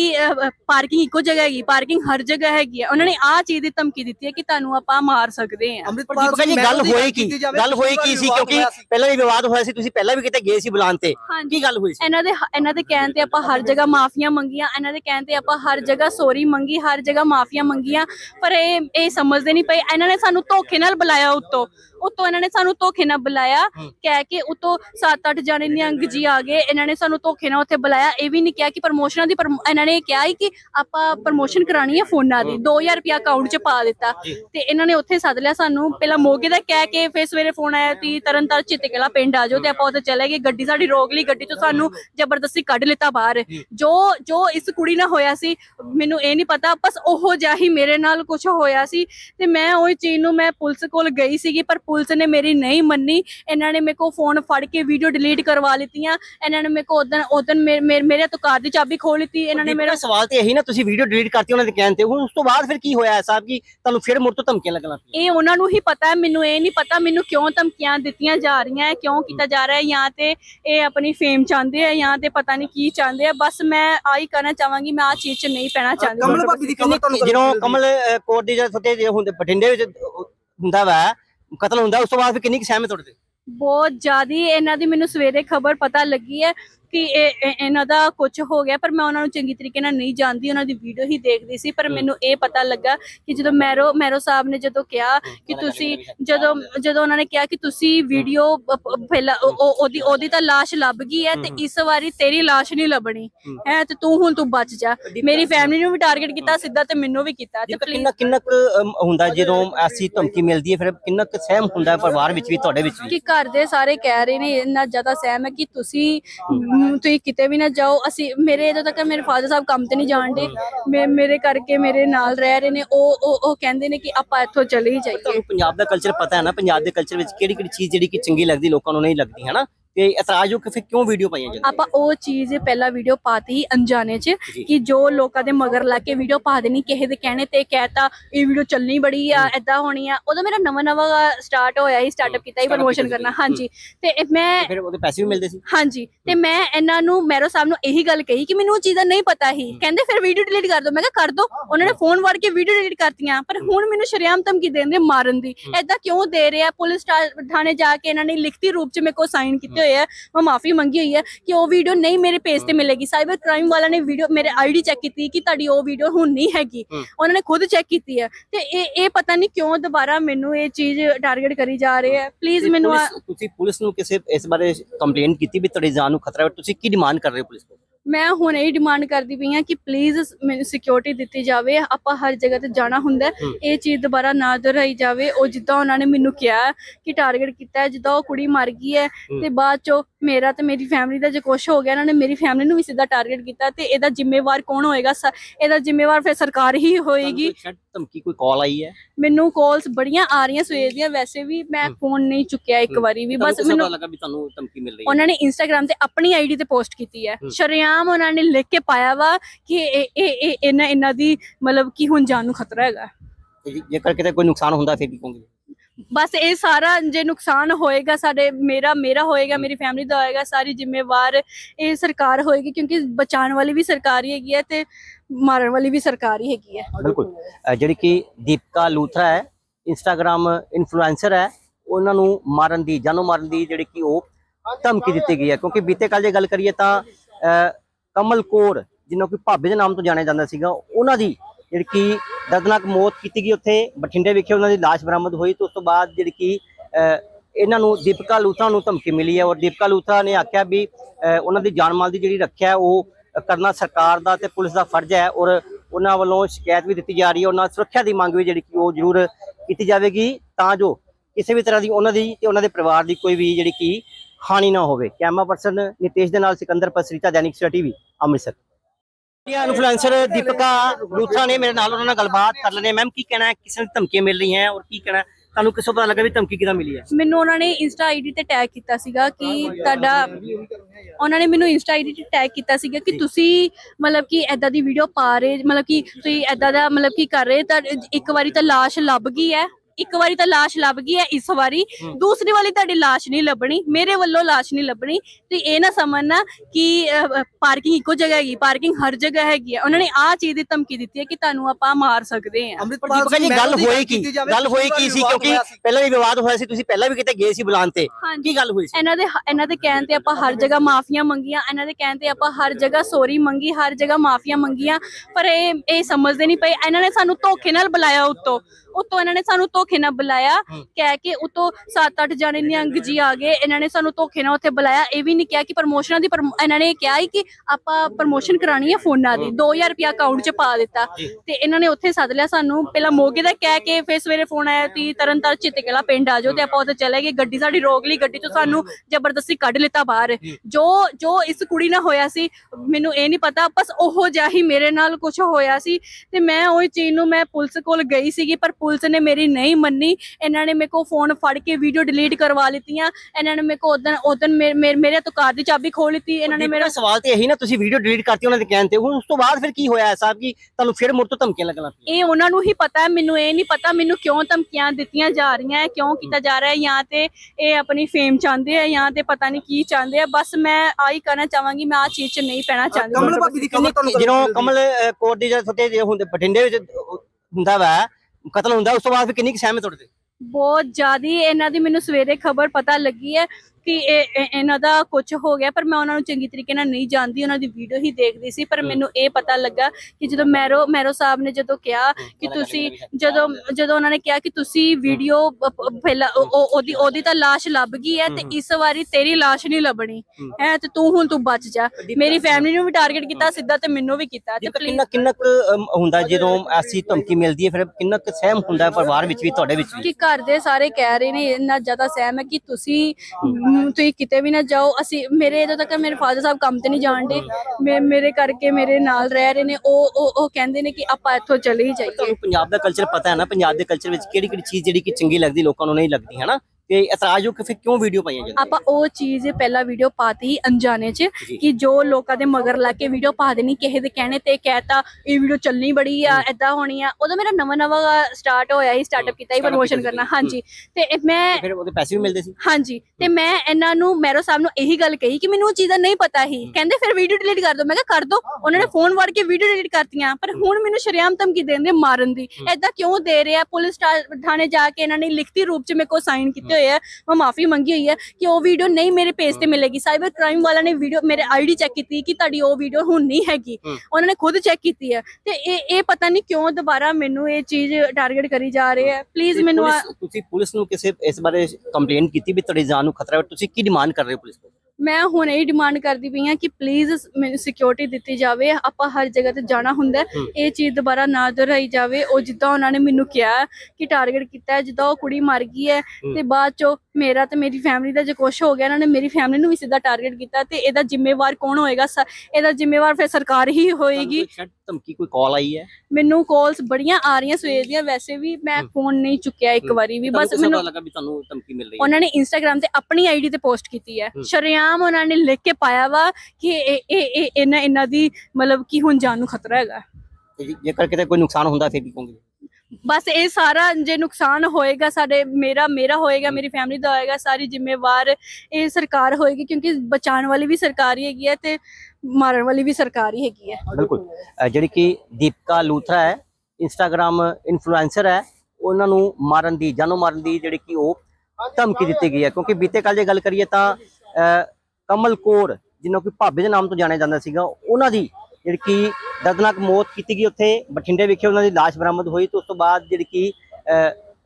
ਪਾਰਕਿੰਗ ਇੱਕੋ ਜਗ੍ਹਾ ਹੈਗੀ ਪਾਰਕਿੰਗ ਹਰ ਜਗ੍ਹਾ ਹੈਗੀ ਹੈ। ਉਹਨਾਂ ਨੇ ਆਹ ਚੀਜ਼ ਦੀ ਧਮਕੀ ਦਿੱਤੀ ਹੈ ਕਿ ਤੁਹਾਨੂੰ ਆਪਾਂ ਮਾਰ ਸਕਦੇ ਹਾਂ। ਦੀਪਕਾ ਜੀ ਗੱਲ ਹੋਈ ਕੀ? ਗੱਲ ਹੋਈ ਕੀ ਸੀ? ਕਿਉਂਕਿ ਪਹਿਲਾਂ ਵੀ ਵਿਵਾਦ ਹੋਇਆ ਸੀ ਤੁਸੀਂ ਪਹਿਲਾਂ ਵੀ ਕਿਤੇ ਗਏ ਸੀ ਬੁਲਾਉਣ ਤੇ। ਕੀ ਗੱਲ ਹੋਈ ਸੀ? ਇਹਨਾਂ ਦੇ ਇਹਨਾਂ ਦੇ ਕਹਿਣ ਤੇ ਆਪਾਂ ਹਰ ਜਗ੍ਹਾ ਮਾਫੀਆਂ ਮੰਗੀਆਂ। ਇਹਨਾਂ ਦੇ ਕਹਿਣ ਤੇ ਆਪਾਂ ਹਰ ਜਗ੍ਹਾ ਸੌਰੀ ਮੰਗੀ ਹਰ ਜਗ੍ਹਾ ਮਾਫੀਆਂ ਮੰਗੀਆਂ। ਪਰ ਇਹ ਇਹ ਸਮਝਦੇ ਨਹੀਂ ਪਏ। ਇਹਨਾਂ ਨੇ ਸਾਨੂੰ ਧੋਖੇ ਨਾਲ ਬੁਲਾਇਆ ਉੱਤੋਂ। ਉੱਤੋਂ ਇਹਨਾਂ ਨੇ ਸਾਨੂੰ ਧੋਖੇ ਨਾਲ ਬੁਲਾਇਆ ਕਹਿ ਕੇ ਉੱਤੋਂ 7-8 ਜਣੇ ਨਿਹੰਗ ਜੀ ਆ ਗਏ ਇਹਨਾਂ ਨੇ ਸਾਨੂੰ ਧੋਖੇ ਨਾਲ ਉੱਥੇ ਬੁਲਾਇਆ ਇਹ ਵੀ ਨਹੀਂ ਕਿਹਾ ਕਿ ਪ੍ਰਮੋਸ਼ਨਾਂ ਦੀ ਇਹਨਾਂ ਨੇ ਕਿਹਾ ਕਿ ਆਪਾਂ ਪ੍ਰਮੋਸ਼ਨ ਕਰਾਣੀ ਹੈ ਫੋਨਾਂ ਦੀ 2000 ਰੁਪਿਆ ਅਕਾਊਂਟ 'ਚ ਪਾ ਦਿੱਤਾ। ਤੇ ਇਹਨਾਂ ਨੇ ਉੱਥੇ ਸੱਦ ਲਿਆ ਸਾਨੂੰ ਪਹਿਲਾਂ ਮੋਗੇ ਦਾ ਕਹਿ ਕੇ ਫਿਰ ਸਵੇਰੇ ਫੋਨ ਆਇਆ ਤੀ ਤਰਨਤਾਰ ਚਿੱਤਕਲਾ ਪਿੰਡ ਆ ਜਾਓ ਤੇ ਆਪਾਂ ਉੱਥੇ ਚਲੇ ਗਏ ਗੱਡੀ ਸਾਡੀ ਰੋਕ ਲਈ ਗੱਡੀ 'ਚੋਂ ਸਾਨੂੰ ਜ਼ਬਰਦਸਤੀ ਕੱਢ ਲਿੱਤਾ ਬਾਹਰ। ਜੋ। ਜੋ ਇਸ ਕੁੜੀ ਨਾਲ ਹੋਇਆ ਸੀ ਮੈਨੂੰ ਇਹ ਨਹੀਂ ਪਤਾ ਬਸ ਉਹੋ ਜਿਹਾ ਹੀ ਮੇਰੇ ਨਾਲ ਕੁਝ ਹੋਇਆ ਸੀ ਤੇ ਮੈਂ ਉਹ ਚੀਜ਼ ਨੂੰ ਮੈਂ ਪੁਲਿਸ ਕੋਲ ਗਈ ਸੀਗੀ ਪਰ ਪੁਲਿਸ ਨੇ ਮੇਰੀ ਨਹੀਂ ਮੰਨੀ। ਇਹਨਾਂ ਨੇ ਮੇਰੇ ਕੋਲ ਫੋਨ ਫੜ ਕੇ ਵੀਡੀਓ ਡਿਲੀਟ ਕਰਵਾ ਲਿੱਤੀਆਂ। ਇਹਨਾਂ ਨੇ ਮੇਰੇ ਕੋਲ ਉਦੋਂ ਉਦੋਂ ਮੇਰੇ ਤੋਂ ਕਾਰ ਦੀ ਚਾਬੀ ਖੋਹ ਲਿੱਤੀ। ਇਹਨਾਂ ਨੇ ਮੇਰਾ ਸਵਾਲ ਤੇ ਇਹੀ ਨਾ ਤੁਸੀਂ ਵੀਡੀਓ ਡਿਲੀਟ ਕਰਤੀ ਉਹਨਾਂ ਦੇ ਕਹਿਣ ਤੇ। ਹੁਣ ਉਸ ਤੋਂ ਬਾਅਦ ਫਿਰ ਕੀ ਹੋਇਆ ਸਾਹਿਬ ਕਿ ਤੁਹਾਨੂੰ ਫਿਰ ਮੁੜ ਤੋਂ ਧਮਕੀਆਂ ਲੱਗਣ ਲੱਗ ਪਈਆਂ? ਇਹ ਉਹਨਾਂ ਨੂੰ ਹੀ ਪਤਾ ਹੈ ਮੈਨੂੰ ਇਹ ਨਹੀਂ ਪਤਾ ਮੈਨੂੰ ਕਿਉਂ ਧਮਕੀਆਂ ਦਿੱਤੀਆਂ ਜਾ ਰਹੀਆਂ ਹੈ ਕਿਉਂ ਕੀਤਾ ਜਾ ਰਿਹਾ ਹੈ। ਜਾਂ ਤੇ ਇਹ ਆਪਣੀ ਫੇਮ ਚਾਹੁੰਦੇ ਆ ਜਾਂ ਤੇ ਪਤਾ ਨਹੀਂ ਕੀ ਚਾਹੁੰਦੇ ਆ ਬਸ ਮੈਂ ਆਹੀ ਕਹਿਣਾ ਚਾਹਾਂਗੀ ਮੈਂ ਆ ਚੀਜ਼ 'ਚ ਨਹੀਂ ਪੈਣਾ ਚਾਹੁੰਦੀ। ਕਮਲ ਭਾਬੀ ਦੀ ਖਬਰ ਤੁਹਾਨੂੰ ਜਦੋਂ ਕਮਲ ਅਹ, ਕੌਰ ਦੀ ਜਦ ਤੁਹਾਡੇ ਜੇ ਹੁੰਦੇ ਬਠਿੰਡੇ ਵਿੱਚ ਹੁੰਦਾ ਵਾ ਕਤਲ ਹੁੰਦਾ, ਉਸ ਤੋਂ ਬਾਅਦ ਫਿਰ ਕਿੰਨੀ ਕੁ ਸਹਿਮਤ ਤੁਹਾਡੇ ਤੇ ਬਹੁਤ ਜ਼ਿਆਦੀ ਇਹਨਾਂ ਦੀ ਮੈਨੂੰ ਸਵੇਰੇ ਖਬਰ ਪਤਾ ਲੱਗੀ ਹੈ ਕਿ ਇਹ ਇਹ- ਇਹਨਾਂ ਦਾ ਕੁਝ ਹੋ ਗਿਆ ਪਰ ਮੈਂ ਉਹਨਾਂ ਨੂੰ ਚੰਗੀ ਤਰੀਕੇ ਨਾਲ ਨਹੀਂ ਜਾਣਦੀ ਉਹਨਾਂ ਦੀ ਵੀਡੀਓ ਹੀ ਦੇਖਦੀ ਸੀ ਪਰ ਮੈਨੂੰ ਇਹ ਪਤਾ ਲੱਗਾ ਕਿ ਜਦੋਂ ਮੈਰੋ ਮੈਰੋ ਸਾਹਿਬ ਨੇ ਜਦੋਂ ਕਿਹਾ ਕਿ ਤੁਸੀਂ ਜਦੋਂ ਜਦੋਂ ਉਹਨਾਂ ਨੇ ਕਿਹਾ ਕਿ ਤੁਸੀਂ ਵੀਡੀਓ ਪਹਿਲਾਂ ਉਹ- ਉਹ- ਉਹਦੀ ਉਹਦੀ ਤਾਂ ਲਾਸ਼ ਲੱਭ ਗਈ ਹੈ ਤੇ ਇਸ ਵਾਰੀ ਤੇਰੀ ਲਾਸ਼ ਨਹੀਂ ਲੱਭਣੀ। ਹੈ। ਤੇ ਤੂੰ ਹੁਣ ਤੂੰ ਬਚ ਜਾ। ਮੇਰੀ ਫੈਮਿਲੀ ਨੂੰ ਵੀ ਟਾਰਗੇਟ ਕੀਤਾ ਸਿੱਧਾ ਤੇ ਮੈਨੂੰ ਵੀ ਕੀਤਾ ਤੇ ਕਿੰਨਾ ਕਿੰਨਾ ਹੁੰਦਾ ਜਦੋਂ ਐਸੀ ਧਮਕੀ ਮਿਲਦੀ ਹੈ ਫਿਰ ਕਿੰਨਾ ਕੁ ਸਹਿਮ ਹੁੰਦਾ ਹੈ ਪਰਿਵਾਰ ਵਿੱਚ ਵੀ ਤੁਹਾਡੇ ਵਿੱਚ ਵੀ? ਕਿ ਘਰ ਦੇ ਸਾਰੇ ਕਹਿ ਰਹੇ ਨੇ ਇੰਨਾ ਜ਼ਿਆਦਾ ਸਹਿਮ ਹੈ ਕਿ ਤੁਸੀਂ ਤੁਸੀਂ ਕਿਤੇ ਵੀ ਨਾ ਜਾਓ ਅਸੀਂ ਮੇਰੇ ਜਦੋਂ ਤੱਕ ਮੇਰੇ ਫਾਦਰ ਸਾਹਿਬ ਕੰਮ ਤੇ ਨਹੀਂ ਜਾਣਦੇ ਮੇਰੇ ਕਰਕੇ ਮੇਰੇ ਨਾਲ ਰਹਿ ਰਹੇ ਨੇ ਉਹ ਉਹ ਉਹ ਕਹਿੰਦੇ ਨੇ ਕਿ ਆਪਾਂ ਇੱਥੋਂ ਚਲੇ ਹੀ ਜਾਈਏ। ਤੁਹਾਨੂੰ ਪੰਜਾਬ ਦਾ ਕਲਚਰ ਪਤਾ ਹੈ ਨਾ ਪੰਜਾਬ ਦੇ ਕਲਚਰ ਵਿੱਚ ਕਿਹੜੀ ਕਿਹੜੀ ਚੀਜ਼ ਜਿਹੜੀ ਕਿ ਚੰਗੀ ਲੱਗਦੀ ਲੋਕਾਂ ਨੂੰ ਨਹੀਂ ਲੱਗਦੀ ਹੈ ਨਾ? ਤੇ ਇਤਰਾਜ਼ ਹੋ ਕਿ ਫਿਰ ਕਿਉਂ ਵੀਡੀਓ ਪਾਈਆਂ ਜਾਂਦੀਆਂ ਆਪਾਂ ਉਹ ਚੀਜ਼ ਪਹਿਲਾਂ ਵੀਡੀਓ ਪਾਤੀ ਅਣਜਾਣੇ ਚ। ਕਿ ਜੋ ਲੋਕਾਂ ਦੇ ਮਗਰ ਲਾ ਕੇ ਵੀਡੀਓ ਪਾ ਦੇਣੀ ਕਿਸੇ ਦੇ ਕਹਿਣੇ ਤੇ ਕਹਿਤਾ ਇਹ ਵੀਡੀਓ ਚੱਲਣੀ ਬੜੀ ਆ ਐਦਾਂ ਹੋਣੀ ਆ। ਉਦੋਂ ਮੇਰਾ ਨਵਾਂ ਨਵਾਂ ਸਟਾਰਟ ਹੋਇਆ ਸੀ ਸਟਾਰਟਅਪ ਕੀਤਾ ਸੀ startup ਪ੍ਰਮੋਸ਼ਨ ਕੀਤਾ ਸੀ, ਕਰਨਾ ਹਾਂਜੀ। ਤੇ ਇਹ ਮੈਂ ਫਿਰ ਉਹਦੇ ਪੈਸੇ ਵੀ ਮਿਲਦੇ ਸੀ। ਹਾਂਜੀ। ਤੇ ਮੈਂ ਇਹਨਾਂ ਨੂੰ ਮੈਰੋ ਸਾਹਿਬ ਨੂੰ ਇਹੀ ਗੱਲ ਕਹੀ ਕਿ ਮੈਨੂੰ ਉਹ ਚੀਜ਼ਾਂ ਨਹੀਂ ਪਤਾ ਸੀ। ਕਹਿੰਦੇ ਫਿਰ ਵੀਡੀਓ ਡਿਲੀਟ ਕਰ ਦਿਓ ਮੈਂ ਕਿਹਾ ਕਰ ਦਿਓ ਉਹਨਾਂ ਨੇ ਫੋਨ ਵੜ ਕੇ ਵੀਡੀਓ ਡਿਲੀਟ ਕਰਤੀਆਂ। ਪਰ ਹੁਣ ਮੈਨੂੰ ਸ਼ਰੇਆਮ ਧਮਕੀ ਦੇਂਦੇ ਮਾਰਨ ਦੀ। ਐਦਾਂ ਕਿਉਂ ਦੇ ਰਿਹਾ? ਪੁਲਿਸ ਥਾਣੇ ਜਾ ਕੇ ਇਹਨਾਂ ਨੇ ਲਿਖਤੀ ਰੂਪ 'ਚ ਮੇਰੇ ਕੋਲ ਸਾਈਨ ਕੀਤੇ ਹੋਏ ਆ ਮੈਂ ਮਾਫੀ ਮੰਗੀ ਹੋਈ ਹੈ ਕਿ ਉਹ ਵੀਡੀਓ ਨਹੀਂ ਮੇਰੇ ਪੇਜ ਤੇ ਮਿਲੇਗੀ। ਸਾਈਬਰ ਕ੍ਰਾਈਮ ਵਾਲਾ ਨੇ ਵੀਡੀਓ ਮੇਰੇ ਆਈਡੀ ਚੈੱਕ ਕੀਤੀ ਕਿ ਤੁਹਾਡੀ ਉਹ ਵੀਡੀਓ ਹੁਣ ਨਹੀਂ ਹੈਗੀ। ਉਹਨਾਂ ਨੇ ਖੁਦ ਚੈੱਕ ਕੀਤੀ ਹੈ ਤੇ ਇਹ ਇਹ ਪਤਾ ਨਹੀਂ ਕਿਉਂ ਦੁਬਾਰਾ ਮੈਨੂੰ ਇਹ ਚੀਜ਼ ਟਾਰਗੇਟ ਕਰੀ ਜਾ ਰਹੇ ਹੈ ਪਲੀਜ਼ ਮੈਨੂੰ ਤੁਸੀਂ ਪੁਲਿਸ ਨੂੰ ਕਿਸੇ ਇਸ ਬਾਰੇ ਕੰਪਲੇਨ ਕੀਤੀ ਵੀ ਤੁਹਾਡੀ ਜਾਨ ਨੂੰ ਖਤਰਾ ਹੈ? ਤੁਸੀਂ ਕੀ ਡਿਮਾਂਡ ਕਰ ਰਹੇ ਹੋ ਪੁਲਿਸ ਤੋਂ? ਮੈਂ ਹੁਣ ਇਹ ਡਿਮਾਂਡ ਕਰਦੀ ਪਈ ਹਾਂ ਕਿ ਪਲੀਜ਼ ਮੈਨੂੰ ਸਿਕਿਉਰਿਟੀ ਦਿੱਤੀ ਜਾਵੇ। ਆਪਾਂ ਹਰ ਜਗ੍ਹਾ ਤੇ ਜਾਣਾ ਹੁੰਦਾ। ਇਹ ਚੀਜ਼ ਦੁਬਾਰਾ ਨਾ ਦੁਹਰਾਈ ਜਾਵੇ। ਉਹ ਜਿੱਦਾਂ ਉਹਨਾਂ ਨੇ ਮੈਨੂੰ ਕਿਹਾ ਕਿ ਟਾਰਗੇਟ ਕੀਤਾ ਜਿੱਦਾਂ ਉਹ ਕੁੜੀ ਮਰ ਗਈ ਹੈ। ਤੇ ਬਾਅਦ ਚੋਂ ਮੇਰਾ ਤੇ ਮੇਰੀ ਫੈਮਿਲੀ ਦਾ ਜੇ ਕੁਛ ਹੋ ਗਿਆ ਇਹਨਾਂ ਨੇ ਮੇਰੀ ਫੈਮਿਲੀ ਨੂੰ ਵੀ ਸਿੱਧਾ ਟਾਰਗੇਟ ਕੀਤਾ ਤੇ ਇਹਦਾ ਜ਼ਿੰਮੇਵਾਰ ਕੌਣ ਹੋਏਗਾ? ਇਹਦਾ ਜ਼ਿੰਮੇਵਾਰ ਫਿਰ ਸਰਕਾਰ ਹੀ ਹੋਏਗੀ। ਧਮਕੀ ਕੋਈ ਕਾਲ ਆਈ ਹੈ ਮੈਨੂੰ ਕਾਲਸ ਬੜੀਆਂ ਆ ਰਹੀਆਂ ਸਵੇਰ ਦੀਆਂ ਵੈਸੇ ਵੀ ਮੈਂ। ਫੋਨ ਨਹੀਂ ਚੁੱਕਿਆ ਇੱਕ। ਵਾਰੀ ਵੀ ਬਸ ਮੈਨੂੰ ਲੱਗਾ ਵੀ ਤੁਹਾਨੂੰ ਧਮਕੀ ਮਿਲ ਰਹੀ ਹੈ ਉਹਨਾਂ ਨੇ ਇੰਸਟਾਗ੍ਰam ਤੇ ਆਪਣੀ ਆਈਡੀ ਤੇ ਪੋਸਟ ਕੀਤੀ ਹੈ। ਸ਼ਰੇਆਮ ਉਹਨਾਂ ਨੇ ਲਿਖ ਕੇ ਪਾਇਆ ਵਾ ਕਿ ਇਹ ਇਹ ਇਹ ਇਹਨਾਂ ਇਹਨਾਂ ਦੀ ਮਤਲਬ ਕਿ ਹੁਣ ਜਾਨ ਨੂੰ ਖਤਰਾ ਹੈਗਾ ਜੇਕਰ ਕਿਤੇ ਕੋਈ ਨੁਕਸਾਨ ਹੁੰਦਾ ਫਿਰ ਕੀ ਕਹੋਗੇ ਬਸ ਇਹ ਸਾਰਾ ਜੇ ਨੁਕਸਾਨ ਹੋਏਗਾ ਸਾਡੇ ਮੇਰਾ ਮੇਰਾ ਹੋਏਗਾ ਮੇਰੀ ਫੈਮਿਲੀ ਦਾ ਹੋਏਗਾ ਸਾਰੀ ਜ਼ਿੰਮੇਵਾਰ ਇਹ ਸਰਕਾਰ ਹੋਏਗੀ ਕਿਉਂਕਿ ਬਚਾਉਣ ਵਾਲੀ ਵੀ ਸਰਕਾਰ ਹੀ ਹੈਗੀ ਹੈ ਤੇ ਮਾਰਨ ਵਾਲੀ ਵੀ ਸਰਕਾਰ ਹੀ ਹੈਗੀ ਹੈ। ਬਿਲਕੁਲ। ਜਿਹੜੀ ਕਿ ਦੀਪਕਾ ਲੂਥਰਾ ਹੈ ਇੰਸਟਾਗ੍ਰam ਇਨਫਲੂਐਂਸਰ ਹੈ ਉਹਨਾਂ ਨੂੰ ਮਾਰਨ ਦੀ ਜਾਨੋਂ ਮਾਰਨ ਦੀ ਜਿਹੜੀ ਕਿ ਉਹ ਧਮਕੀ ਦਿੱਤੀ ਗਈ ਹੈ। ਕਿਉਂਕਿ ਬੀਤੇ ਕੱਲ ਜੇ ਗੱਲ ਕਰੀਏ ਤਾਂ ਅਹ, ਕਮਲ ਕੌਰ ਜਿਹਨੂੰ ਕਿ ਭਾਬੀ ਦੇ ਨਾਮ ਤੋਂ ਜਾਣਿਆ ਜਾਂਦਾ ਸੀਗਾ ਉਹਨਾਂ ਦੀ ਜਿਹੜੀ ਕਿ ਦਰਦਨਾਕ ਮੌਤ ਕੀਤੀ ਗਈ ਉੱਥੇ, ਬਠਿੰਡੇ ਵਿਖੇ ਉਹਨਾਂ ਦੀ ਲਾਸ਼ ਬਰਾਮਦ ਹੋਈ ਤੇ ਉਸ ਤੋਂ ਬਾਅਦ ਜਿਹੜੀ ਕਿ ਇਹਨਾਂ ਨੂੰ ਦੀਪਕਾ ਲੂਥਰਾ ਨੂੰ ਧਮਕੀ ਮਿਲੀ ਹੈ ਔਰ ਦੀਪਕਾ ਲੂਥਰਾ ਨੇ ਆਖਿਆ ਵੀ ਉਹਨਾਂ ਦੀ ਜਾਨ ਮਾਲ ਦੀ ਜਿਹੜੀ ਰੱਖਿਆ ਉਹ ਕਰਨਾ ਸਰਕਾਰ ਦਾ ਤੇ ਪੁਲਿਸ ਦਾ ਫਰਜ਼ ਹੈ ਔਰ ਉਹਨਾਂ ਵੱਲੋਂ ਸ਼ਿਕਾਇਤ ਵੀ ਦਿੱਤੀ ਜਾ ਰਹੀ ਹੈ, ਉਹਨਾਂ ਸੁਰੱਖਿਆ ਦੀ ਮੰਗ ਵੀ ਜਿਹੜੀ ਕਿ ਉਹ ਜ਼ਰੂਰ ਕੀਤੀ ਜਾਵੇਗੀ ਤਾਂ ਜੋ ਕਿਸੇ ਵੀ ਤਰ੍ਹਾਂ ਦੀ ਉਹਨਾਂ ਦੀ ਤੇ ਉਹਨਾਂ ਦੇ ਪਰਿਵਾਰ ਦੀ ਕੋਈ ਵੀ ਜਿਹੜੀ ਕਿ ਹਾਨੀ ਨਾ ਹੋਵੇ। ਕੈਮਰਾ ਪਰਸਨ ਨਿਤੇਸ਼ ਦੇ ਨਾਲ ਸਿਕੰਦਰ ਪਸਰੀਤਾ, ਦੈਨਿਕ ਸਵੇਰਾ ਟੀਵੀ, ਅੰਮ੍ਰਿਤਸਰ। ਇਹ ਇਨਫਲੂਐਂਸਰ ਦੀਪਕਾ ਲੂਥਰਾ ਨੇ ਮੇਰੇ ਨਾਲ ਉਹਨਾਂ ਨਾਲ ਗੱਲਬਾਤ ਕਰ ਲੈਣੇ ਮੈਮ ਕੀ ਕਹਿਣਾ ਹੈ? ਕਿਸੇ ਨੂੰ ਧਮਕੀਆਂ ਮਿਲ ਰਹੀਆਂ ਔਰ ਕੀ ਕਹਿਣਾ ਹੈ? ਤੁਹਾਨੂੰ ਕਿਸੋਂ ਪਤਾ ਲੱਗਾ ਵੀ ਧਮਕੀ ਕਿਦਾਂ ਮਿਲੀ ਹੈ? ਮੈਨੂੰ ਉਹਨਾਂ ਨੇ ਇੰਸਟਾ ਆਈਡੀ ਤੇ ਟੈਗ ਕੀਤਾ ਸੀਗਾ ਕਿ ਤੁਹਾਡਾ ਉਹਨਾਂ ਨੇ ਮੈਨੂੰ ਇੰਸਟਾ ਆਈਡੀ ਤੇ ਟੈਗ ਕੀਤਾ ਸੀਗਾ ਕਿ ਤੁਸੀਂ ਮਤਲਬ ਕਿ ਐਦਾਂ ਦੀ ਵੀਡੀਓ ਪਾ ਰਹੇ ਮਤਲਬ ਕਿ ਤੁਸੀਂ ਐਦਾਂ ਦਾ ਮਤਲਬ ਕਿ ਕਰ ਰਹੇ ਤਾਂ ਇੱਕ ਵਾਰੀ ਤਾਂ ਲਾਸ਼ ਲੱਭ ਗਈ ਹੈ। ਇੱਕ ਵਾਰੀ ਤਾਂ ਲਾਸ਼ ਲੱਭ ਗਈ ਹੈ ਇਸ ਵਾਰੀ। ਦੂਸਰੀ ਵਾਲੀ ਤੁਹਾਡੀ ਲਾਸ਼ ਨਹੀਂ ਲੱਭਣੀ। ਮੇਰੇ ਵੱਲੋਂ ਲਾਸ਼ ਨਹੀਂ ਲੱਭਣੀ। ਤੇ ਇਹ ਨਾ ਸਮਝਣਾ ਕਿ ਪਾਰਕਿੰਗ ਇੱਕੋ ਜਗ੍ਹਾ ਹੈਗੀ ਪਾਰਕਿੰਗ ਹਰ ਜਗ੍ਹਾ ਹੈਗੀ ਹੈ। ਉਹਨਾਂ ਨੇ ਆਹ ਚੀਜ਼ ਦੀ ਧਮਕੀ ਦਿੱਤੀ ਹੈ ਕਿ ਤੁਹਾਨੂੰ ਆਪਾਂ ਮਾਰ ਸਕਦੇ ਹਾਂ। ਅੰਮ੍ਰਿਤਪਾਲ ਸਿੰਘ ਗੱਲ ਹੋਈ ਕੀ? ਗੱਲ ਹੋਈ ਕੀ ਸੀ? ਕਿਉਂਕਿ। ਪਹਿਲਾਂ ਵੀ ਵਿਵਾਦ ਹੋਇਆ ਸੀ ਤੁਸੀਂ ਪਹਿਲਾਂ ਵੀ ਕਿਤੇ ਗਏ ਸੀ ਬੁਲਾਉਣ ਤੇ। ਹਾਂਜੀ। ਕੀ ਗੱਲ ਹੋਈ ਸੀ? ਇਹਨਾਂ ਦੇ ਇਹਨਾਂ ਦੇ ਕਹਿਣ ਤੇ ਆਪਾਂ ਹਰ ਜਗ੍ਹਾ ਮਾਫੀਆਂ ਮੰਗੀਆਂ। ਇਹਨਾਂ ਦੇ ਕਹਿਣ ਤੇ ਆਪਾਂ ਹਰ ਜਗ੍ਹਾ ਸੌਰੀ ਮੰਗੀ ਹਰ ਜਗ੍ਹਾ ਮਾਫੀਆਂ ਮੰਗੀਆਂ। ਪਰ ਇਹ ਇਹ ਸਮਝਦੇ ਨਹੀਂ ਪਏ। ਇਹਨਾਂ ਨੇ ਸਾਨੂੰ ਧੋਖੇ ਨਾਲ ਬੁਲਾਇਆ ਉੱਤੋਂ। ਉੱਤੋਂ ਇਹਨਾਂ ਨੇ ਸਾਨੂੰ ਧੋਖੇ ਨਾਲ ਬੁਲਾਇਆ। ਕਹਿ ਕੇ ਉੱਤੋਂ 7-8 ਜਾਣੇ ਨਿਹੰਗ ਜੀ ਆ ਗਏ ਇਹਨਾਂ ਨੇ ਸਾਨੂੰ ਧੋਖੇ ਨਾਲ ਉੱਥੇ ਬੁਲਾਇਆ ਇਹ ਵੀ ਨਹੀਂ ਕਿਹਾ ਕਿ ਪ੍ਰਮੋਸ਼ਨਾਂ ਦੀ ਇਹਨਾਂ ਨੇ ਕਿਹਾ ਕਿ ਆਪਾਂ ਪ੍ਰਮੋਸ਼ਨ ਕਰਾਣੀ ਹੈ ਫੋਨਾਂ ਦੀ 2000 ਰੁਪਿਆ ਅਕਾਊਂਟ 'ਚ ਪਾ ਦਿੱਤਾ। ਤੇ ਇਹਨਾਂ ਨੇ ਉੱਥੇ ਸੱਦ ਲਿਆ ਸਾਨੂੰ ਪਹਿਲਾਂ ਮੋਗੇ ਦਾ ਕਹਿ ਕੇ ਫਿਰ ਸਵੇਰੇ ਫੋਨ ਆਇਆ ਤੀ ਤਰਨਤਾਰਨ ਚਿੱਤਕਲਾ ਪਿੰਡ ਆ ਜਾਓ ਤੇ ਆਪਾਂ ਉੱਥੇ ਚਲੇ ਗਏ ਗੱਡੀ ਸਾਡੀ ਰੋਕ ਲਈ ਗੱਡੀ 'ਚੋਂ ਸਾਨੂੰ ਜ਼ਬਰਦਸਤੀ ਕੱਢ ਲਿੱਤਾ ਬਾਹਰ ਜੀ। ਜੋ ਜੋ ਇਸ ਕੁੜੀ ਨਾਲ ਹੋਇਆ ਸੀ ਮੈਨੂੰ ਇਹ ਨਹੀਂ ਪਤਾ ਬਸ ਉਹੋ ਜਿਹਾ ਹੀ ਮੇਰੇ ਨਾਲ ਕੁਝ ਹੋਇਆ ਸੀ ਤੇ ਮੈਂ ਉਹ ਚੀਜ਼ ਨੂੰ ਮੈਂ ਪੁਲਿਸ ਕੋਲ ਗਈ ਸੀਗੀ ਪਰ ਪੁਲਿਸ ਨੇ ਮੇਰੀ ਨਹੀਂ ਮੰਨੀ ਇਹਨਾਂ ਨੇ ਮੇਰੇ ਕੋਲ ਫੋਨ ਫੜ ਕੇ ਵੀਡੀਓ ਡਿਲੀਟ ਕਰਵਾ ਲਿੱਤੀਆਂ ਇਹਨਾਂ ਨੇ ਮੇਰੇ ਕੋ ਉਦੋਂ ਉਦੋਂ ਮੇਰੇ ਤੋਂ ਕਾਰ ਦੀ ਚਾਬੀ ਖੋਲ ਲਿੱਤੀ ਇਹਨਾਂ ਨੇ ਮੇਰਾ ਸਵਾਲ ਤੇ ਇਹੀ ਨਾ ਤੁਸੀਂ ਵੀਡੀਓ ਡਿਲੀਟ ਕਰਤੀ ਉਹਨਾਂ ਦੇ ਕਹਿਣ ਤੇ ਉਸ ਤੋਂ ਬਾਅਦ ਫਿਰ ਕੀ ਹੋਇਆ ਸਾਹਿਬ ਕਿ ਤੁਹਾਨੂੰ ਫਿਰ ਮੁੜ ਤੋਂ ਧਮਕੀਆਂ ਲੱਗਣ ਇਹ ਉਹਨਾਂ ਨੂੰ ਹੀ ਪਤਾ ਹੈ ਮੈਨੂੰ ਇਹ ਨਹੀਂ ਪਤਾ ਮੈਨੂੰ ਕਿਉਂ ਧਮਕੀਆਂ ਦਿੱਤੀਆਂ ਜਾ ਰਹੀਆਂ ਹੈ ਕਿਉਂ ਕੀਤਾ ਜਾ ਰਿਹਾ ਹੈ ਜਾਂ ਤੇ ਇਹ ਆਪਣੀ ਫੇਮ ਚਾਹੁੰਦੇ ਆ ਜਾਂ ਤੇ ਪਤਾ ਨਹੀਂ ਕੀ ਚਾਹੁੰਦੇ ਆ ਬਸ ਮੈਂ ਆਹੀ ਕਹਿਣਾ ਚਾਹਾਂਗੀ ਮੈਂ ਆ ਚੀਜ਼ 'ਚ ਨਹੀਂ ਪੈਣਾ ਚਾਹੁੰਦੀ। ਕਮਲ ਭਾਬੀ ਦੀ ਖਬਰ ਤੁਹਾਨੂੰ ਜਦੋਂ ਕਮਲ ਕੌਰ ਦੀ ਜਦ ਤੁਹਾਡੇ ਜੇ ਹੁੰਦੇ ਬਠਿੰਡੇ ਵਿੱਚ ਹੁੰਦਾ ਵਾ ਕਤਲ ਹੁੰਦਾ, ਉਸ ਤੋਂ ਬਾਅਦ ਫਿਰ ਕਿੰਨੀ ਕੁ ਸਹਿਮਤ ਤੁਹਾਡੇ ਬਹੁਤ ਜ਼ਿਆਦੀ ਇਹਨਾਂ ਦੀ ਮੈਨੂੰ ਸਵੇਰੇ ਖਬਰ ਪਤਾ ਲੱਗੀ ਹੈ ਕਿ ਇਹ ਇਹ- ਇਹਨਾਂ ਦਾ ਕੁਝ ਹੋ ਗਿਆ ਪਰ ਮੈਂ ਉਹਨਾਂ ਨੂੰ ਚੰਗੀ ਤਰੀਕੇ ਨਾਲ ਨਹੀਂ ਜਾਣਦੀ ਉਹਨਾਂ ਦੀ ਵੀਡੀਓ ਹੀ ਦੇਖਦੀ ਸੀ ਪਰ। ਮੈਨੂੰ ਇਹ ਪਤਾ ਲੱਗਾ ਕਿ ਜਦੋਂ ਮੈਰੋ ਮੈਰੋ ਸਾਹਿਬ ਨੇ ਜਦੋਂ ਕਿਹਾ ਕਿ ਤੁਸੀਂ ਜਦੋਂ ਜਦੋਂ ਉਹਨਾਂ ਨੇ ਕਿਹਾ ਕਿ ਤੁਸੀਂ ਵੀਡੀਓ ਪਹਿਲਾਂ ਉਹ- ਉਹ- ਉਹਦੀ ਉਹਦੀ ਤਾਂ ਲਾਸ਼ ਲੱਭ ਗਈ ਹੈ ਤੇ। ਇਸ ਵਾਰੀ ਤੇਰੀ ਲਾਸ਼ ਨਹੀਂ ਲੱਭਣੀ। ਹੈ। ਤੇ ਤੂੰ ਹੁਣ ਤੂੰ ਬਚ ਜਾ। ਮੇਰੀ ਫੈਮਿਲੀ ਨੂੰ ਵੀ ਟਾਰਗੇਟ ਕੀਤਾ ਸਿੱਧਾ ਤੇ ਮੈਨੂੰ ਵੀ ਕੀਤਾ ਤੇ ਕਿੰਨਾ ਕਿੰਨਾ ਹੁੰਦਾ ਜਦੋਂ ਐਸੀ ਧਮਕੀ ਮਿਲਦੀ ਹੈ ਫਿਰ ਕਿੰਨਾ ਕੁ ਸਹਿਮ ਹੁੰਦਾ ਹੈ ਪਰਿਵਾਰ ਵਿੱਚ ਵੀ ਤੁਹਾਡੇ ਵਿੱਚ ਵੀ? ਕਿ ਘਰ ਦੇ ਸਾਰੇ ਕਹਿ ਰਹੇ ਨੇ ਇੰਨਾ ਜ਼ਿਆਦਾ ਸਹਿਮ ਹੈ ਕਿ ਤੁਸੀਂ ਤੁਸੀਂ ਕਿਤੇ ਵੀ ਨਾ ਜਾਓ, ਅਸੀਂ ਮੇਰੇ ਜਦੋਂ ਤੱਕ ਮੇਰੇ ਫਾਦਰ ਸਾਹਿਬ ਕੰਮ ਤੇ ਨਹੀਂ ਜਾਣਦੇ ਮੇਰੇ ਕਰਕੇ ਮੇਰੇ ਨਾਲ ਰਹਿ ਰਹੇ ਨੇ, ਉਹ ਉਹ ਉਹ ਕਹਿੰਦੇ ਨੇ ਕਿ ਆਪਾਂ ਇੱਥੋਂ ਚਲੇ ਹੀ ਜਾਈਏ। ਤੁਹਾਨੂੰ ਪੰਜਾਬ ਦਾ ਕਲਚਰ ਪਤਾ ਹੈ ਨਾ, ਪੰਜਾਬ ਦੇ ਕਲਚਰ ਵਿੱਚ ਕਿਹੜੀ ਕਿਹੜੀ ਚੀਜ਼ ਜਿਹੜੀ ਕਿ ਚੰਗੀ ਲੱਗਦੀ, ਲੋਕਾਂ ਨੂੰ ਨਹੀਂ ਲੱਗਦੀ, ਹੈ ਨਾ? ਤੇ ਇਤਰਾਜ਼ ਹੋ ਕਿ ਫਿਰ ਕਿਉਂ ਵੀਡੀਓ ਪਾਈਆਂ ਜਾਂਦੀਆਂ? ਆਪਾਂ ਉਹ ਚੀਜ਼ ਪਹਿਲਾਂ ਵੀਡੀਓ ਪਾਤੀ ਹੀ ਅਣਜਾਣੇ ਚ। ਕਿ ਜੋ ਲੋਕਾਂ ਦੇ ਮਗਰ ਲੱਗ ਕੇ ਵੀਡੀਓ ਪਾ ਦੇਣੀ ਕਿਸੇ ਦੇ ਕਹਿਣੇ ਤੇ ਕਹਿਤਾ ਇਹ ਵੀਡੀਓ ਚੱਲਣੀ ਬੜੀ ਆ ਐਦਾਂ ਹੋਣੀ ਆ। ਉਦੋਂ ਮੇਰਾ ਨਵਾਂ ਨਵਾਂ ਸਟਾਰਟ ਹੋਇਆ ਹੀ ਸਟਾਰਟਅਪ ਕੀਤਾ ਹੀ ਪ੍ਰਮੋਸ਼ਨ ਸੀ। ਕਰਨਾ ਹਾਂਜੀ। ਤੇ ਮੈਂ ਫਿਰ ਉਹਦੇ ਪੈਸੇ ਵੀ ਮਿਲਦੇ ਸੀ। ਹਾਂਜੀ ਤੇ ਮੈਂ ਇਹਨਾਂ ਨੂੰ ਮੈਰੋ ਸਾਹਿਬ ਨੂੰ ਇਹੀ ਗੱਲ ਕਹੀ ਕਿ ਮੈਨੂੰ ਉਹ ਚੀਜ਼ਾਂ ਨਹੀਂ ਪਤਾ ਹੀ। ਕਹਿੰਦੇ ਫਿਰ ਵੀਡੀਓ ਡਿਲੀਟ ਕਰ ਦਿਓ ਮੈਂ ਕਿਹਾ ਕਰ ਦਿਓ ਉਹਨਾਂ ਨੇ ਫੋਨ ਵੜ ਕੇ ਵੀਡੀਓ ਡਿਲੀਟ ਕਰਤੀਆਂ। ਪਰ ਹੁਣ ਮੈਨੂੰ ਸ਼ਰੇਆਮ ਧਮਕੀ ਦੇਂਦੇ ਮਾਰਨ ਦੀ। ਐਦਾਂ ਕਿਉਂ ਦੇ ਰਿਹਾ? ਪੁਲਿਸ ਥਾਣੇ ਜਾ ਕੇ ਇਹਨਾਂ ਨੇ ਲਿਖਤੀ ਰੂਪ ਚ ਮੇਰੇ ਕੋਲ ਸਾਈਨ ਕੀਤੇ ਹੋਏ ਆ ਮੈਂ ਮਾਫੀ ਮੰਗੀ ਹੋਈ ਹੈ ਕਿ ਉਹ ਵੀਡੀਓ ਨਹੀਂ ਮੇਰੇ ਪੇਜ ਤੇ ਮਿਲੇਗੀ। ਸਾਈਬਰ ਕ੍ਰਾਈਮ ਵਾਲਾ ਨੇ ਵੀਡੀਓ ਮੇਰੇ ਆਈਡੀ ਚੈੱਕ ਕੀਤੀ ਕਿ ਤੁਹਾਡੀ ਉਹ ਵੀਡੀਓ ਹੁਣ ਨਹੀਂ ਹੈਗੀ। ਉਹਨਾਂ ਨੇ ਖੁਦ ਚੈੱਕ ਕੀਤੀ ਹੈ ਤੇ ਇਹ ਇਹ ਪਤਾ ਨਹੀਂ ਕਿਉਂ ਦੁਬਾਰਾ ਮੈਨੂੰ ਇਹ ਚੀਜ਼ ਟਾਰਗੇਟ ਕਰੀ ਜਾ ਰਹੇ ਹੈ ਪਲੀਜ਼ ਮੈਨੂੰ ਤੁਸੀਂ ਪੁਲਿਸ ਨੂੰ ਕਿਸੇ ਇਸ ਬਾਰੇ ਕੰਪਲੇਂਟ ਕੀਤੀ ਵੀ ਤੁਹਾਡੀ ਜਾਨ ਨੂੰ ਖਤਰਾ ਹੈ? ਤੁਸੀਂ ਕੀ ਡਿਮਾਂਡ ਕਰ ਰਹੇ ਹੋ ਪੁਲਿਸ ਤੋਂ? ਮੈਂ ਹੁਣ ਇਹ ਡਿਮਾਂਡ ਕਰਦੀ ਪਈ ਹਾਂ ਕਿ ਪਲੀਜ਼ ਮੈਨੂੰ ਸਿਕਿਉਰਿਟੀ ਦਿੱਤੀ ਜਾਵੇ ਆਪਾਂ ਹਰ ਜਗ੍ਹਾ ਤੇ ਜਾਣਾ ਹੁੰਦਾ। ਇਹ ਚੀਜ਼ ਦੁਬਾਰਾ ਨਾ ਦੁਹਰਾਈ ਜਾਵੇ ਉਹ ਜਿੱਦਾਂ ਉਹਨਾਂ ਨੇ ਮੈਨੂੰ ਕਿਹਾ ਕਿ ਟਾਰਗੇਟ ਕੀਤਾ ਜਿੱਦਾਂ ਉਹ ਕੁੜੀ ਮਰ ਗਈ ਹੈ ਤੇ ਬਾਅਦ ਚੋਂ ਮੇਰਾ ਤੇ ਮੇਰੀ ਫੈਮਿਲੀ ਦਾ ਜੇ ਕੁਛ ਹੋ ਗਿਆ ਇਹਨਾਂ ਨੇ ਮੇਰੀ ਫੈਮਿਲੀ ਨੂੰ ਵੀ ਸਿੱਧਾ ਟਾਰਗੇਟ ਕੀਤਾ ਤੇ ਇਹਦਾ ਜ਼ਿੰਮੇਵਾਰ ਕੌਣ ਹੋਏਗਾ? ਇਹਦਾ ਜ਼ਿੰਮੇਵਾਰ ਫਿਰ ਸਰਕਾਰ ਹੀ ਹੋਏਗੀ। ਧਮਕੀ ਕੋਈ ਕਾਲ ਆਈ ਹੈ ਮੈਨੂੰ ਕਾਲਸ ਬੜੀਆਂ ਆ ਰਹੀਆਂ ਸਵੇਰ ਦੀਆਂ ਵੈਸੇ ਵੀ ਮੈਂ। ਫੋਨ ਨਹੀਂ ਚੁੱਕਿਆ ਇੱਕ। ਵਾਰੀ ਵੀ ਬਸ ਮੈਨੂੰ ਲੱਗਾ ਵੀ ਤੁਹਾਨੂੰ ਧਮਕੀ ਮਿਲ ਰਹੀ ਹੈ ਉਹਨਾਂ ਨੇ ਇੰਸਟਾਗ੍ਰam ਤੇ ਆਪਣੀ ਆਈਡੀ ਤੇ ਪੋਸਟ ਕੀਤੀ ਹੈ। ਸ਼ਰੇਆਮ ਉਹਨਾਂ ਨੇ ਲਿਖ ਕੇ ਪਾਇਆ ਵਾ ਕਿ ਇਹ ਇਹ ਇਹ ਇਹਨਾਂ ਇਹਨਾਂ ਦੀ ਮਤਲਬ ਕਿ ਹੁਣ ਜਾਨ ਨੂੰ ਖਤਰਾ ਹੈਗਾ ਜੇਕਰ ਕਿਤੇ ਕੋਈ ਨੁਕਸਾਨ ਹੁੰਦਾ ਫਿਰ ਕੀ ਕਹੋਗੇ ਬਸ ਇਹ ਸਾਰਾ ਜੇ ਨੁਕਸਾਨ ਹੋਏਗਾ ਸਾਡੇ ਮੇਰਾ ਮੇਰਾ ਹੋਏਗਾ ਮੇਰੀ ਫੈਮਿਲੀ ਦਾ ਹੋਏਗਾ ਸਾਰੀ ਜ਼ਿੰਮੇਵਾਰ ਇਹ ਸਰਕਾਰ ਹੋਏਗੀ ਕਿਉਂਕਿ ਬਚਾਉਣ ਵਾਲੀ ਵੀ ਸਰਕਾਰ ਹੀ ਹੈਗੀ ਹੈ ਤੇ ਮਾਰਨ ਵਾਲੀ ਵੀ ਸਰਕਾਰ ਹੀ ਹੈਗੀ ਹੈ। ਬਿਲਕੁਲ। ਜਿਹੜੀ ਕਿ ਦੀਪਕਾ ਲੂਥਰਾ ਹੈ ਇੰਸਟਾਗ੍ਰam ਇਨਫਲੂਐਂਸਰ ਹੈ ਉਹਨਾਂ ਨੂੰ ਮਾਰਨ ਦੀ ਜਾਨੋਂ ਮਾਰਨ ਦੀ ਜਿਹੜੀ ਕਿ ਉਹ ਧਮਕੀ ਦਿੱਤੀ ਗਈ ਹੈ। ਕਿਉਂਕਿ ਬੀਤੇ ਕੱਲ ਜੇ ਗੱਲ ਕਰੀਏ ਤਾਂ ਅਹ, ਕਮਲ ਕੌਰ ਜਿਹਨੂੰ ਕਿ ਭਾਬੀ ਦੇ ਨਾਮ ਤੋਂ ਜਾਣਿਆ ਜਾਂਦਾ ਸੀਗਾ ਉਹਨਾਂ ਦੀ ਜਿਹੜੀ ਕਿ ਦਰਦਨਾਕ ਮੌਤ ਕੀਤੀ ਗਈ ਉੱਥੇ, ਬਠਿੰਡੇ ਵਿਖੇ ਉਹਨਾਂ ਦੀ ਲਾਸ਼ ਬਰਾਮਦ ਹੋਈ ਤੇ ਉਸ ਤੋਂ ਬਾਅਦ ਜਿਹੜੀ ਕਿ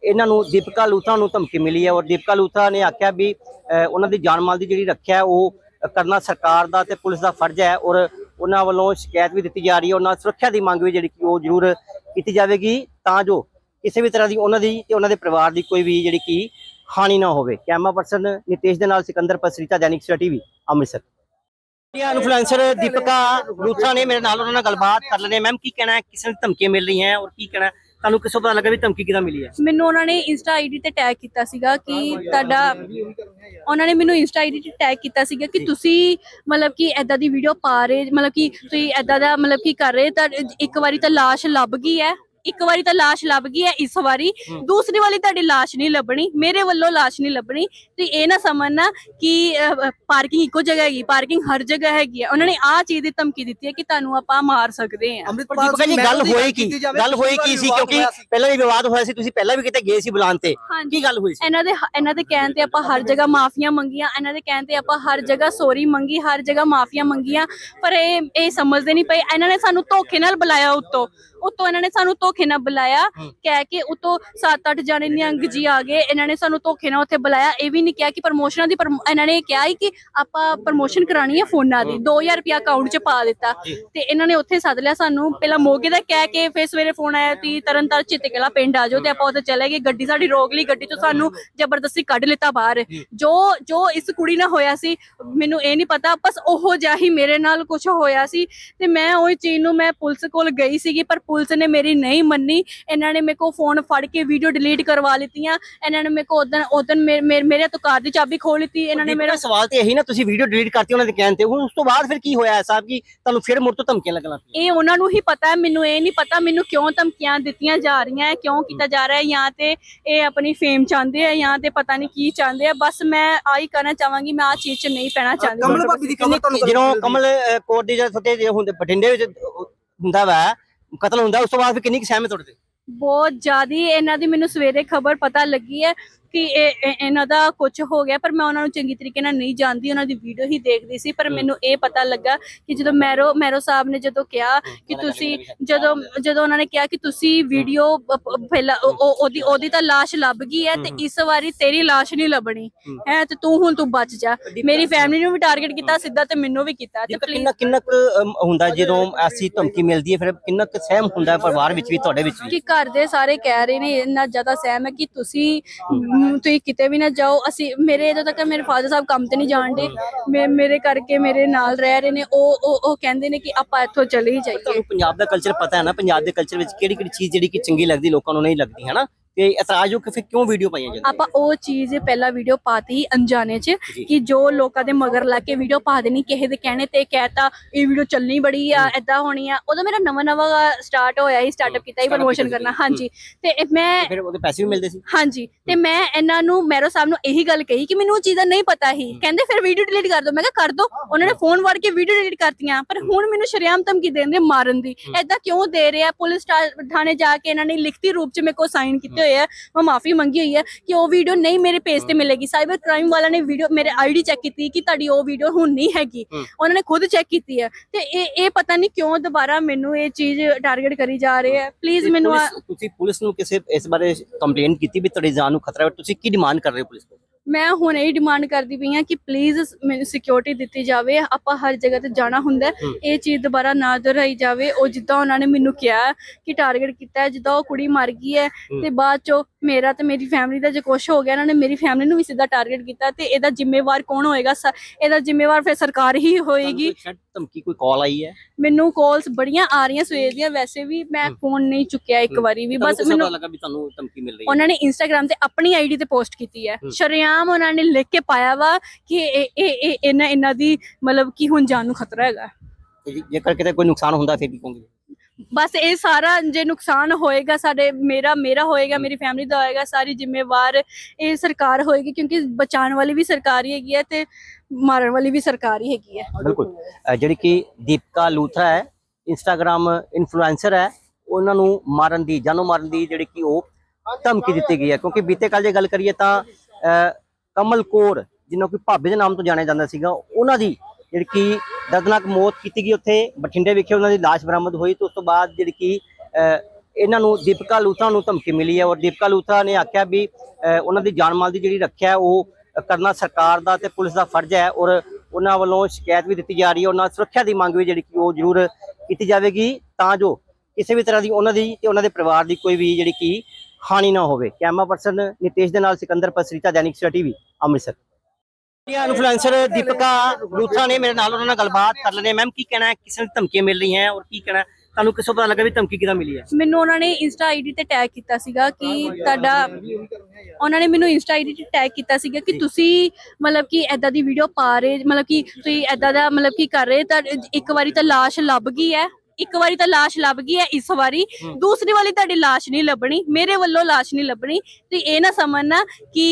ਇਹਨਾਂ ਨੂੰ ਦੀਪਕਾ ਲੂਥਾ ਨੂੰ ਧਮਕੀ ਮਿਲੀ ਹੈ ਔਰ ਦੀਪਕਾ ਲੂਥਾ ਨੇ ਆਖਿਆ ਵੀ ਉਹਨਾਂ ਦੀ ਜਾਨ ਮਾਲ ਦੀ ਜਿਹੜੀ ਰੱਖਿਆ ਉਹ ਕਰਨਾ ਸਰਕਾਰ ਦਾ ਤੇ ਪੁਲਿਸ ਦਾ ਫਰਜ਼ ਹੈ ਔਰ ਉਹਨਾਂ ਵੱਲੋਂ ਸ਼ਿਕਾਇਤ ਵੀ ਦਿੱਤੀ ਜਾ ਰਹੀ ਹੈ, ਉਹਨਾਂ ਸੁਰੱਖਿਆ ਦੀ ਮੰਗ ਵੀ ਜਿਹੜੀ ਕਿ ਉਹ ਜ਼ਰੂਰ ਕੀਤੀ ਜਾਵੇਗੀ ਤਾਂ ਜੋ ਕਿਸੇ ਵੀ ਤਰ੍ਹਾਂ ਦੀ ਉਹਨਾਂ ਦੀ ਤੇ ਉਹਨਾਂ ਦੇ ਪਰਿਵਾਰ ਦੀ ਕੋਈ ਵੀ ਜਿਹੜੀ ਕਿ ਹਾਨੀ ਨਾ ਹੋਵੇ। ਕੈਮਰਾ ਪਰਸਨ ਨਿਤੇਸ਼ ਦੇ ਨਾਲ ਸਿਕੰਦਰ ਪਸਰੀਤਾ, ਦੈਨਿਕ ਸਵੇਰਾ ਟੀਵੀ, ਅੰਮ੍ਰਿਤਸਰ। ਇਹ ਇਨਫਲੂਐਂਸਰ ਦੀਪਕਾ ਲੂਥਰਾ ਨੇ ਮੇਰੇ ਨਾਲ ਉਹਨਾਂ ਨਾਲ ਗੱਲਬਾਤ ਕਰ ਲੈਣੇ ਮੈਮ ਕੀ ਕਹਿਣਾ ਹੈ? ਕਿਸੇ ਨੂੰ ਧਮਕੀਆਂ ਮਿਲ ਰਹੀਆਂ ਔਰ ਕੀ ਕਹਿਣਾ? ਤੁਹਾਨੂੰ ਕਿਸੋਂ ਪਤਾ ਲੱਗਾ ਵੀ ਧਮਕੀ ਕਿਦਾਂ ਮਿਲੀ ਹੈ? ਮੈਨੂੰ ਉਹਨਾਂ ਨੇ ਇੰਸਟਾ ਆਈਡੀ ਤੇ ਟੈਗ ਕੀਤਾ ਸੀਗਾ ਕਿ ਤੁਹਾਡਾ ਉਹਨਾਂ ਨੇ ਮੈਨੂੰ ਇੰਸਟਾ ਆਈਡੀ ਤੇ ਟੈਗ ਕੀਤਾ ਸੀਗਾ ਕਿ ਤੁਸੀਂ ਮਤਲਬ ਕਿ ਐਦਾਂ ਦੀ ਵੀਡੀਓ ਪਾ ਰਹੇ ਮਤਲਬ ਕਿ ਤੁਸੀਂ ਐਦਾਂ ਦਾ ਮਤਲਬ ਕਿ ਕਰ ਰਹੇ ਤਾਂ ਇੱਕ ਵਾਰੀ ਤਾਂ ਲਾਸ਼ ਲੱਭ ਗਈ ਹੈ। ਇੱਕ ਵਾਰੀ ਤਾਂ ਲਾਸ਼ ਲੱਭ ਗਈ ਹੈ ਇਸ ਵਾਰੀ। ਦੂਸਰੀ ਵਾਲੀ ਤੁਹਾਡੀ ਲਾਸ਼ ਨਹੀਂ ਲੱਭਣੀ। ਮੇਰੇ ਵੱਲੋਂ ਲਾਸ਼ ਨਹੀਂ ਲੱਭਣੀ। ਤੇ ਇਹ ਨਾ ਸਮਝਣਾ ਕਿ ਪਾਰਕਿੰਗ ਇੱਕੋ ਜਗ੍ਹਾ ਹੈਗੀ ਪਾਰਕਿੰਗ ਹਰ ਜਗ੍ਹਾ ਹੈਗੀ ਹੈ। ਉਹਨਾਂ ਨੇ ਆਹ ਚੀਜ਼ ਦੀ ਧਮਕੀ ਦਿੱਤੀ ਹੈ ਕਿ ਤੁਹਾਨੂੰ ਆਪਾਂ ਮਾਰ ਸਕਦੇ ਹਾਂ। ਦੀਪਕਾ ਜੀ ਗੱਲ ਹੋਈ ਕੀ? ਗੱਲ ਹੋਈ ਕੀ ਸੀ? ਕਿਉਂਕਿ ਪਹਿਲਾਂ ਵੀ ਵਿਵਾਦ ਹੋਇਆ ਸੀ ਤੁਸੀਂ ਪਹਿਲਾਂ ਵੀ ਕਿਤੇ ਗਏ ਸੀ ਬੁਲਾਉਣ ਤੇ। ਕੀ ਗੱਲ ਹੋਈ ਸੀ? ਇਹਨਾਂ ਦੇ ਇਹਨਾਂ ਦੇ ਕਹਿਣ ਤੇ ਆਪਾਂ ਹਰ ਜਗ੍ਹਾ ਮਾਫੀਆਂ ਮੰਗੀਆਂ। ਇਹਨਾਂ ਦੇ ਕਹਿਣ ਤੇ ਆਪਾਂ ਹਰ ਜਗ੍ਹਾ ਸੌਰੀ ਮੰਗੀ ਹਰ ਜਗ੍ਹਾ ਮਾਫੀਆਂ ਮੰਗੀਆਂ। ਪਰ ਇਹ ਇਹ ਸਮਝਦੇ ਨਹੀਂ ਪਏ। ਇਹਨਾਂ ਨੇ ਸਾਨੂੰ ਧੋਖੇ ਨਾਲ ਬੁਲਾਇਆ ਉੱਤੋਂ। ਉੱਤੋਂ ਇਹਨਾਂ ਨੇ ਸਾਨੂੰ ਧੋਖੇ ਨਾਲ ਬੁਲਾਇਆ ਕਹਿ ਕੇ ਉੱਤੋਂ 7-8 ਜਾਣੇ ਨਿਹੰਗ ਜੀ ਆ ਗਏ ਇਹਨਾਂ ਨੇ ਸਾਨੂੰ ਧੋਖੇ ਨਾਲ ਉੱਥੇ ਬੁਲਾਇਆ ਇਹ ਵੀ ਨਹੀਂ ਕਿਹਾ ਕਿ ਪ੍ਰਮੋਸ਼ਨਾਂ ਦੀ ਇਹਨਾਂ ਨੇ ਕਿਹਾ ਕਿ ਆਪਾਂ ਪ੍ਰਮੋਸ਼ਨ ਕਰਾਣੀ ਹੈ ਫੋਨਾਂ ਦੀ 2000 ਰੁਪਿਆ ਅਕਾਊਂਟ 'ਚ ਪਾ ਦਿੱਤਾ ਤੇ ਇਹਨਾਂ ਨੇ ਉੱਥੇ ਸੱਦ ਲਿਆ ਸਾਨੂੰ ਪਹਿਲਾਂ ਮੋਗੇ ਦਾ ਕਹਿ ਕੇ ਫਿਰ ਸਵੇਰੇ ਫੋਨ ਆਇਆ ਤੀ ਤਰਨਤਾਰ ਚਿੱਤਕਲਾ ਪਿੰਡ ਆ ਜਾਓ ਤੇ ਆਪਾਂ ਉੱਥੇ ਚਲੇ ਗਏ ਗੱਡੀ ਸਾਡੀ ਰੋਕ ਲਈ ਗੱਡੀ 'ਚੋਂ ਸਾਨੂੰ ਜ਼ਬਰਦਸਤੀ ਕੱਢ ਲਿੱਤਾ ਬਾਹਰ। ਜੋ। ਜੋ ਇਸ ਕੁੜੀ ਨਾਲ ਹੋਇਆ ਸੀ ਮੈਨੂੰ ਇਹ ਨਹੀਂ ਪਤਾ ਬਸ ਉਹੋ ਜਿਹਾ ਹੀ ਮੇਰੇ ਨਾਲ ਕੁਝ ਹੋਇਆ ਸੀ ਤੇ ਮੈਂ ਉਹ ਚੀਜ਼ ਨੂੰ ਮੈਂ ਪੁਲਿਸ ਕੋਲ ਗਈ ਸੀਗੀ ਪਰ ਪੁਲਿਸ ਨੇ ਮੇਰੀ ਨਹੀਂ ਮੰਨੀ ਇਹਨਾਂ ਨੇ ਮੇਰੇ ਕੋਲ ਫੋਨ ਫੜ ਕੇ ਵੀਡੀਓ ਡਿਲੀਟ ਕਰਵਾ ਲਿੱਤੀਆਂ ਇਹਨਾਂ ਨੇ ਮੇਰੇ ਕੋਲ ਉਦੋਂ ਉਦੋਂ ਮੇਰੇ ਤੋਂ ਕਾਰ ਦੀ ਚਾਬੀ ਖੋਹ ਲਿੱਤੀ ਇਹਨਾਂ ਨੇ ਮੇਰਾ ਸਵਾਲ ਤੇ ਇਹੀ ਨਾ ਤੁਸੀਂ ਵੀਡੀਓ ਡਿਲੀਟ ਕਰਤੀ ਉਹਨਾਂ ਦੇ ਕਹਿਣ ਤੇ। ਹੁਣ ਉਸ ਤੋਂ ਬਾਅਦ ਫਿਰ ਕੀ ਹੋਇਆ ਹੈ ਸਾਹਿਬ ਕਿ ਤੁਹਾਨੂੰ ਫਿਰ ਮੁੜ ਤੋਂ ਧਮਕੀਆਂ ਲੱਗਣ ਲੱਗ ਪਈਆਂ? ਇਹ ਉਹਨਾਂ ਨੂੰ ਹੀ ਪਤਾ ਹੈ ਮੈਨੂੰ ਇਹ ਨਹੀਂ ਪਤਾ ਮੈਨੂੰ ਕਿਉਂ ਧਮਕੀਆਂ ਦਿੱਤੀਆਂ ਜਾ ਰਹੀਆਂ ਹੈ ਕਿਉਂ ਕੀਤਾ ਜਾ ਰਿਹਾ ਹੈ ਜਾਂ ਤੇ ਇਹ ਆਪਣੀ ਫੇਮ ਚਾਹੁੰਦੇ ਆ ਜਾਂ ਤੇ ਪਤਾ ਨਹੀਂ ਕੀ ਚਾਹੁੰਦੇ ਆ ਬਸ ਮੈਂ ਆਹੀ ਕਹਿਣਾ ਚਾਹਾਂਗੀ ਮੈਂ ਆ ਚੀਜ਼ 'ਚ ਨਹੀਂ ਪੈਣਾ ਚਾਹੁੰਦੀ। ਕਮਲ ਭਾਬੀ ਦੀ ਤੁਹਾਨੂੰ ਜਦੋਂ ਕਮਲ ਕੌਰ ਦੀ ਜਦੋਂ ਹੁੰਦੇ ਬਠਿੰਡੇ ਵਿੱਚ ਹੁੰਦਾ ਵਾ ਕਤਲ ਹੁੰਦਾ, ਉਸ ਤੋਂ ਬਾਅਦ ਫਿਰ ਕਿੰਨੀ ਕੁ ਸਹਿਮਤ ਤੁਹਾਡੇ ਤੇ ਬਹੁਤ ਜ਼ਿਆਦੀ ਇਹਨਾਂ ਦੀ ਮੈਨੂੰ ਸਵੇਰੇ ਖਬਰ ਪਤਾ ਲੱਗੀ ਹੈ ਕਿ ਇਹ ਇਹ- ਇਹਨਾਂ ਦਾ ਕੁਝ ਹੋ ਗਿਆ ਪਰ ਮੈਂ ਉਹਨਾਂ ਨੂੰ ਚੰਗੀ ਤਰੀਕੇ ਨਾਲ ਨਹੀਂ ਜਾਣਦੀ ਉਹਨਾਂ ਦੀ ਵੀਡੀਓ ਹੀ ਦੇਖਦੀ ਸੀ ਪਰ ਮੈਨੂੰ ਇਹ ਪਤਾ ਲੱਗਾ ਕਿ ਜਦੋਂ ਮੈਰੋ ਮੈਰੋ ਸਾਹਿਬ ਨੇ ਜਦੋਂ ਕਿਹਾ ਕਿ ਤੁਸੀਂ ਜਦੋਂ ਜਦੋਂ ਉਹਨਾਂ ਨੇ ਕਿਹਾ ਕਿ ਤੁਸੀਂ ਵੀਡੀਓ ਪਹਿਲਾਂ ਉਹ- ਉਹ- ਉਹਦੀ ਉਹਦੀ ਤਾਂ ਲਾਸ਼ ਲੱਭ ਗਈ ਹੈ ਤੇ ਇਸ ਵਾਰੀ ਤੇਰੀ ਲਾਸ਼ ਨਹੀਂ ਲੱਭਣੀ। ਹੈ। ਤੇ ਤੂੰ ਹੁਣ ਤੂੰ ਬਚ ਜਾ। ਮੇਰੀ ਫੈਮਿਲੀ ਨੂੰ ਵੀ ਟਾਰਗੇਟ ਕੀਤਾ ਸਿੱਧਾ ਤੇ ਮੈਨੂੰ ਵੀ ਕੀਤਾ ਤੇ ਕਿੰਨਾ ਕਿੰਨਾ ਹੁੰਦਾ ਜਦੋਂ ਐਸੀ ਧਮਕੀ ਮਿਲਦੀ ਹੈ ਫਿਰ ਕਿੰਨਾ ਕੁ ਸਹਿਮ ਹੁੰਦਾ ਪਰਿਵਾਰ ਵਿੱਚ ਵੀ ਤੁਹਾਡੇ ਵਿੱਚ ਵੀ? ਕਿ ਘਰ ਦੇ ਸਾਰੇ ਕਹਿ ਰਹੇ ਨੇ ਇੰਨਾ ਜ਼ਿਆਦਾ ਸਹਿਮ ਹੈ ਕਿ ਤੁਸੀਂ ਤੁਸੀਂ ਕਿਤੇ ਵੀ ਨਾ ਜਾਓ, ਅਸੀਂ ਮੇਰੇ ਜਦੋਂ ਤੱਕ ਮੇਰੇ ਫਾਦਰ ਸਾਹਿਬ ਕੰਮ ਤੇ ਨਹੀਂ ਜਾਣਦੇ ਮੇਰੇ ਕਰਕੇ ਮੇਰੇ ਨਾਲ ਰਹਿ ਰਹੇ ਨੇ, ਉਹ ਉਹ ਉਹ ਕਹਿੰਦੇ ਨੇ ਕਿ ਆਪਾਂ ਇੱਥੋਂ ਚਲੇ ਹੀ ਜਾਈਏ। ਤੁਹਾਨੂੰ ਪੰਜਾਬ ਦਾ ਕਲਚਰ ਪਤਾ ਹੈ ਨਾ, ਪੰਜਾਬ ਦੇ ਕਲਚਰ ਵਿੱਚ ਕਿਹੜੀ ਕਿਹੜੀ ਚੀਜ਼ ਜਿਹੜੀ ਕਿ ਚੰਗੀ ਲੱਗਦੀ, ਲੋਕਾਂ ਨੂੰ ਨਹੀਂ ਲੱਗਦੀ ਹੈ ਨਾ ਤੇ ਇਤਰਾਜ਼ ਹੋ ਕੇ ਫਿਰ ਕਿਉਂ ਵੀਡੀਓ ਪਾਈਆਂ ਜਾਂਦੀਆਂ? ਆਪਾਂ ਉਹ ਚੀਜ਼ ਪਹਿਲਾਂ ਵੀਡੀਓ ਪਾਤੀ ਅਣਜਾਣੇ ਚ। ਕਿ ਜੋ ਲੋਕਾਂ ਦੇ ਮਗਰ ਲੱਗ ਕੇ ਵੀਡੀਓ ਪਾ ਦੇਣੀ ਕਿਸੇ ਦੇ ਕਹਿਣੇ ਤੇ ਕਹਿਤਾ ਇਹ ਵੀਡੀਓ ਚੱਲਣੀ ਬੜੀ ਆ ਐਦਾਂ ਹੋਣੀ ਆ। ਉਦੋਂ ਮੇਰਾ ਨਵਾਂ ਨਵਾਂ ਸਟਾਰਟ ਹੋਇਆ ਹੀ ਸਟਾਰਟਅਪ ਕੀਤਾ ਹੀ Startup ਪ੍ਰਮੋਸ਼ਨ ਕੀਤਾ ਕਰਨਾ ਸੀ। ਹਾਂਜੀ ਤੇ ਇਹ ਮੈਂ ਤੇ ਫਿਰ ਉਹਦੇ ਪੈਸੇ ਵੀ ਮਿਲਦੇ ਸੀ। ਹਾਂਜੀ ਤੇ ਮੈਂ ਇਹਨਾਂ ਨੂੰ ਮੈਰੋ ਸਾਹਿਬ ਨੂੰ ਇਹੀ ਗੱਲ ਕਹੀ ਕਿ ਮੈਨੂੰ ਉਹ ਚੀਜ਼ਾਂ ਨਹੀਂ ਪਤਾ ਹੀ। ਕਹਿੰਦੇ ਫਿਰ ਵੀਡੀਓ ਡਿਲੀਟ ਕਰ ਦਿਓ ਮੈਂ ਕਿਹਾ ਕਰ ਦਿਓ ਉਹਨਾਂ ਨੇ ਫੋਨ ਵੜ ਕੇ ਵੀਡੀਓ ਡਿਲੀਟ ਕਰਤੀਆਂ। ਪਰ ਹੁਣ ਮੈਨੂੰ ਸ਼ਰੇਆਮ ਧਮਕੀ ਦੇਣ ਦੇ ਮਾਰਨ ਦੀ। ਐਦਾਂ ਕਿਉਂ ਦੇ ਰਿਹਾ? ਪੁਲਿਸ ਥਾਣੇ ਜਾ ਕੇ ਇਹਨਾਂ ਨੇ ਲਿਖਤੀ ਰੂਪ ਚ ਮੇਰੇ ਕੋਲ ਸਾਈਨ ਕੀਤੇ ਹੋਏ ਆ ਮੈਂ ਮਾਫੀ ਮੰਗੀ ਹੋਈ ਹੈ ਕਿ ਉਹ ਵੀਡੀਓ ਨਹੀਂ ਮੇਰੇ ਪੇਜ ਤੇ ਮਿਲੇਗੀ। ਸਾਈਬਰ ਕ੍ਰਾਈਮ ਵਾਲਾ ਨੇ ਵੀਡੀਓ ਮੇਰੇ ਆਈਡੀ ਚੈੱਕ ਕੀਤੀ ਕਿ ਤੁਹਾਡੀ ਉਹ ਵੀਡੀਓ ਹੁਣ ਨਹੀਂ ਹੈਗੀ। ਉਹਨਾਂ ਨੇ ਖੁਦ ਚੈੱਕ ਕੀਤੀ ਹੈ। ਤੇ ਇਹ ਇਹ ਪਤਾ ਨਹੀਂ ਕਿਉਂ ਦੁਬਾਰਾ ਮੈਨੂੰ ਇਹ ਚੀਜ਼ ਟਾਰਗੇਟ ਕਰੀ ਜਾ ਰਹੇ ਹੈ। ਪਲੀਜ਼ ਮੈਨੂੰ ਤੁਸੀਂ ਪੁਲਿਸ ਨੂੰ ਕਿਸੇ ਇਸ ਬਾਰੇ ਕੰਪਲੇਂਟ ਕੀਤੀ ਵੀ ਤੁਹਾਡੀ ਜਾਨ ਨੂੰ ਖਤਰਾ ਹੈ? ਤੁਸੀਂ ਕੀ ਡਿਮਾਂਡ ਕਰ ਰਹੇ ਹੋ ਪੁਲਿਸ ਤੋਂ? ਮੈਂ ਹੁਣ ਇਹ ਡਿਮਾਂਡ ਕਰਦੀ ਪਈ ਹਾਂ ਕਿ ਪਲੀਜ਼ ਮੈਨੂੰ ਸਿਕਿਉਰਿਟੀ ਦਿੱਤੀ ਜਾਵੇ ਆਪਾਂ ਹਰ ਜਗ੍ਹਾ ਤੇ ਜਾਣਾ ਹੁੰਦਾ। ਇਹ ਚੀਜ਼ ਦੁਬਾਰਾ ਨਾ ਦੁਹਰਾਈ ਜਾਵੇ ਉਹ ਜਿੱਦਾਂ ਉਹਨਾਂ ਨੇ ਮੈਨੂੰ ਕਿਹਾ ਕਿ ਟਾਰਗੇਟ ਕੀਤਾ ਜਿੱਦਾਂ ਉਹ ਕੁੜੀ ਮਰ ਗਈ ਹੈ। ਤੇ ਬਾਅਦ ਚੋਂ ਮੇਰਾ ਤੇ ਮੇਰੀ ਫੈਮਿਲੀ ਦਾ ਜੇ ਕੁਛ ਹੋ ਗਿਆ ਇਹਨਾਂ ਨੇ ਮੇਰੀ ਫੈਮਿਲੀ ਨੂੰ ਵੀ ਸਿੱਧਾ ਟਾਰਗੇਟ ਕੀਤਾ ਤੇ ਇਹਦਾ ਜ਼ਿੰਮੇਵਾਰ ਕੌਣ ਹੋਏਗਾ ਇਹਦਾ ਜ਼ਿੰਮੇਵਾਰ ਫਿਰ ਸਰਕਾਰ ਹੀ ਹੋਏਗੀ ਧਮਕੀ ਕੋਈ ਕਾਲ ਆਈ ਹੈ ਮੈਨੂੰ ਕਾਲਸ ਬੜੀਆਂ ਆ ਰਹੀਆਂ ਸਵੇਰ ਦੀਆਂ ਵੈਸੇ ਵੀ ਮੈਂ। ਫੋਨ ਨਹੀਂ ਚੁੱਕਿਆ ਇੱਕ। ਵਾਰੀ ਵੀ ਬਸ ਮੈਨੂੰ ਪਤਾ ਲੱਗਾ ਵੀ ਤੁਹਾਨੂੰ ਧਮਕੀ ਮਿਲ ਰਹੀ ਹੈ ਉਹਨਾਂ ਨੇ ਇੰਸਟਾਗ੍ਰam ਤੇ ਆਪਣੀ ਆਈਡੀ ਤੇ ਪੋਸਟ ਕੀਤੀ ਹੈ। ਸ਼ਰੇਆਮ ਉਹਨਾਂ ਨੇ ਲਿਖ ਕੇ ਪਾਇਆ ਵਾ ਕਿ ਇਹ ਇਹ ਇਹ ਇਹਨਾਂ ਇਹਨਾਂ ਦੀ ਮਤਲਬ ਕਿ ਹੁਣ ਜਾਨ ਨੂੰ ਖਤਰਾ ਹੈਗਾ ਜੇਕਰ ਕਿਤੇ ਕੋਈ ਨੁਕਸਾਨ ਹੁੰਦਾ ਫਿਰ ਕੀ ਕਹੋਗੇ ਬਸ ਇਹ ਸਾਰਾ ਜੇ ਨੁਕਸਾਨ ਹੋਏਗਾ ਸਾਡੇ ਮੇਰਾ ਮੇਰਾ ਹੋਏਗਾ ਮੇਰੀ ਫੈਮਿਲੀ ਦਾ ਹੋਏਗਾ ਸਾਰੀ ਜ਼ਿੰਮੇਵਾਰ ਇਹ ਸਰਕਾਰ ਹੋਏਗੀ ਕਿਉਂਕਿ ਬਚਾਉਣ ਵਾਲੀ ਵੀ ਸਰਕਾਰ ਹੀ ਹੈਗੀ ਹੈ ਤੇ ਮਾਰਨ ਵਾਲੀ ਵੀ ਸਰਕਾਰ ਹੀ ਹੈਗੀ ਹੈ। ਬਿਲਕੁਲ। ਜਿਹੜੀ ਕਿ ਦੀਪਕਾ ਲੂਥਰਾ ਹੈ ਇੰਸਟਾਗ੍ਰam ਇਨਫਲੂਐਂਸਰ ਹੈ, ਉਹਨਾਂ ਨੂੰ ਮਾਰਨ ਦੀ, ਜਾਨੋਂ ਮਾਰਨ ਦੀ ਜਿਹੜੀ ਕਿ ਉਹ ਧਮਕੀ ਦਿੱਤੀ ਗਈ ਹੈ। ਕਿਉਂਕਿ ਬੀਤੇ ਕੱਲ ਜੇ ਗੱਲ ਕਰੀਏ ਤਾਂ ਕਮਲ ਕੌਰ, ਜਿਹਨੂੰ ਕਿ ਭਾਬੀ ਦੇ ਨਾਮ ਤੋਂ ਜਾਣਿਆ ਜਾਂਦਾ ਸੀਗਾ, ਉਹਨਾਂ ਦੀ ਜਿਹੜੀ ਕਿ ਦਰਦਨਾਕ ਮੌਤ ਕੀਤੀ ਗਈ ਉੱਥੇ। ਬਠਿੰਡੇ ਵਿਖੇ ਉਹਨਾਂ ਦੀ ਲਾਸ਼ ਬਰਾਮਦ ਹੋਈ ਤੇ ਉਸ ਤੋਂ ਬਾਅਦ ਜਿਹੜੀ ਕਿ ਇਹਨਾਂ ਨੂੰ ਦੀਪਕਾ ਲੂਥਰਾ ਨੂੰ ਧਮਕੀ ਮਿਲੀ ਹੈ ਔਰ ਦੀਪਕਾ ਲੂਥਰਾ ਨੇ ਆਖਿਆ ਵੀ ਉਹਨਾਂ ਦੀ ਜਾਨ ਮਾਲ ਦੀ ਜਿਹੜੀ ਰੱਖਿਆ ਉਹ ਕਰਨਾ ਸਰਕਾਰ ਦਾ ਤੇ ਪੁਲਿਸ ਦਾ ਫਰਜ਼ ਹੈ ਔਰ ਉਹਨਾਂ ਵੱਲੋਂ ਸ਼ਿਕਾਇਤ ਵੀ ਦਿੱਤੀ ਜਾ ਰਹੀ ਹੈ। ਉਹਨਾਂ ਸੁਰੱਖਿਆ ਦੀ ਮੰਗ ਵੀ ਜਿਹੜੀ ਕਿ ਉਹ ਜ਼ਰੂਰ ਕੀਤੀ ਜਾਵੇਗੀ ਤਾਂ ਜੋ ਕਿਸੇ ਵੀ ਤਰ੍ਹਾਂ ਦੀ ਉਹਨਾਂ ਦੀ ਤੇ ਉਹਨਾਂ ਦੇ ਪਰਿਵਾਰ ਦੀ ਕੋਈ ਵੀ ਜਿਹੜੀ ਕਿ ਹਾਨੀ ਨਾ ਹੋਵੇ। ਕੈਮਰਾ ਪਰਸਨ ਨਿਤੇਸ਼ ਦੇ ਨਾਲ ਸਿਕੰਦਰ ਪਸਰੀਤਾ ਦੈਨਿਕ ਸਵੇਰਾ ਟੀਵੀ ਅੰਮ੍ਰਿਤਸਰ। ਇਹ ਇਨਫਲੂਐਂਸਰ ਦੀਪਕਾ ਲੂਥਰਾ ਨੇ ਮੇਰੇ ਨਾਲ ਉਹਨਾਂ ਨਾਲ ਗੱਲਬਾਤ ਕਰ ਲੈਣੇ ਮੈਮ ਕੀ ਕਹਿਣਾ ਹੈ? ਕਿਸੇ ਨੂੰ ਧਮਕੀਆਂ ਮਿਲ ਰਹੀਆਂ ਹੈ ਔਰ ਕੀ ਕਹਿਣਾ? ਤੁਹਾਨੂੰ ਕਿਸੋਂ ਪਤਾ ਲੱਗਾ ਵੀ ਧਮਕੀ ਕਿਦਾਂ ਮਿਲੀ ਹੈ? ਮੈਨੂੰ ਉਹਨਾਂ ਨੇ ਇੰਸਟਾ ਆਈਡੀ ਤੇ ਟੈਗ ਕੀਤਾ ਸੀਗਾ ਕਿ ਤੁਹਾਡਾ ਉਹਨਾਂ ਨੇ ਮੈਨੂੰ ਇੰਸਟਾ ਆਈਡੀ ਤੇ ਟੈਗ ਕੀਤਾ ਸੀਗਾ ਕਿ ਤੁਸੀਂ ਮਤਲਬ ਕਿ ਐਦਾਂ ਦੀ ਵੀਡੀਓ ਪਾ ਰਹੇ ਮਤਲਬ ਕਿ ਤੁਸੀਂ ਐਦਾਂ ਦਾ ਮਤਲਬ ਕਿ ਕਰ ਰਹੇ ਤਾਂ ਇੱਕ ਵਾਰੀ ਤਾਂ ਲਾਸ਼ ਲੱਭ ਗਈ ਹੈ। ਇੱਕ ਵਾਰੀ ਤਾਂ ਲਾਸ਼ ਲੱਭ ਗਈ ਹੈ ਇਸ ਵਾਰੀ। ਦੂਸਰੀ ਵਾਲੀ ਤੁਹਾਡੀ ਲਾਸ਼ ਨਹੀਂ ਲੱਭਣੀ। ਮੇਰੇ ਵੱਲੋਂ ਲਾਸ਼ ਨਹੀਂ ਲੱਭਣੀ। ਤੇ ਇਹ ਨਾ ਸਮਝਣਾ ਕਿ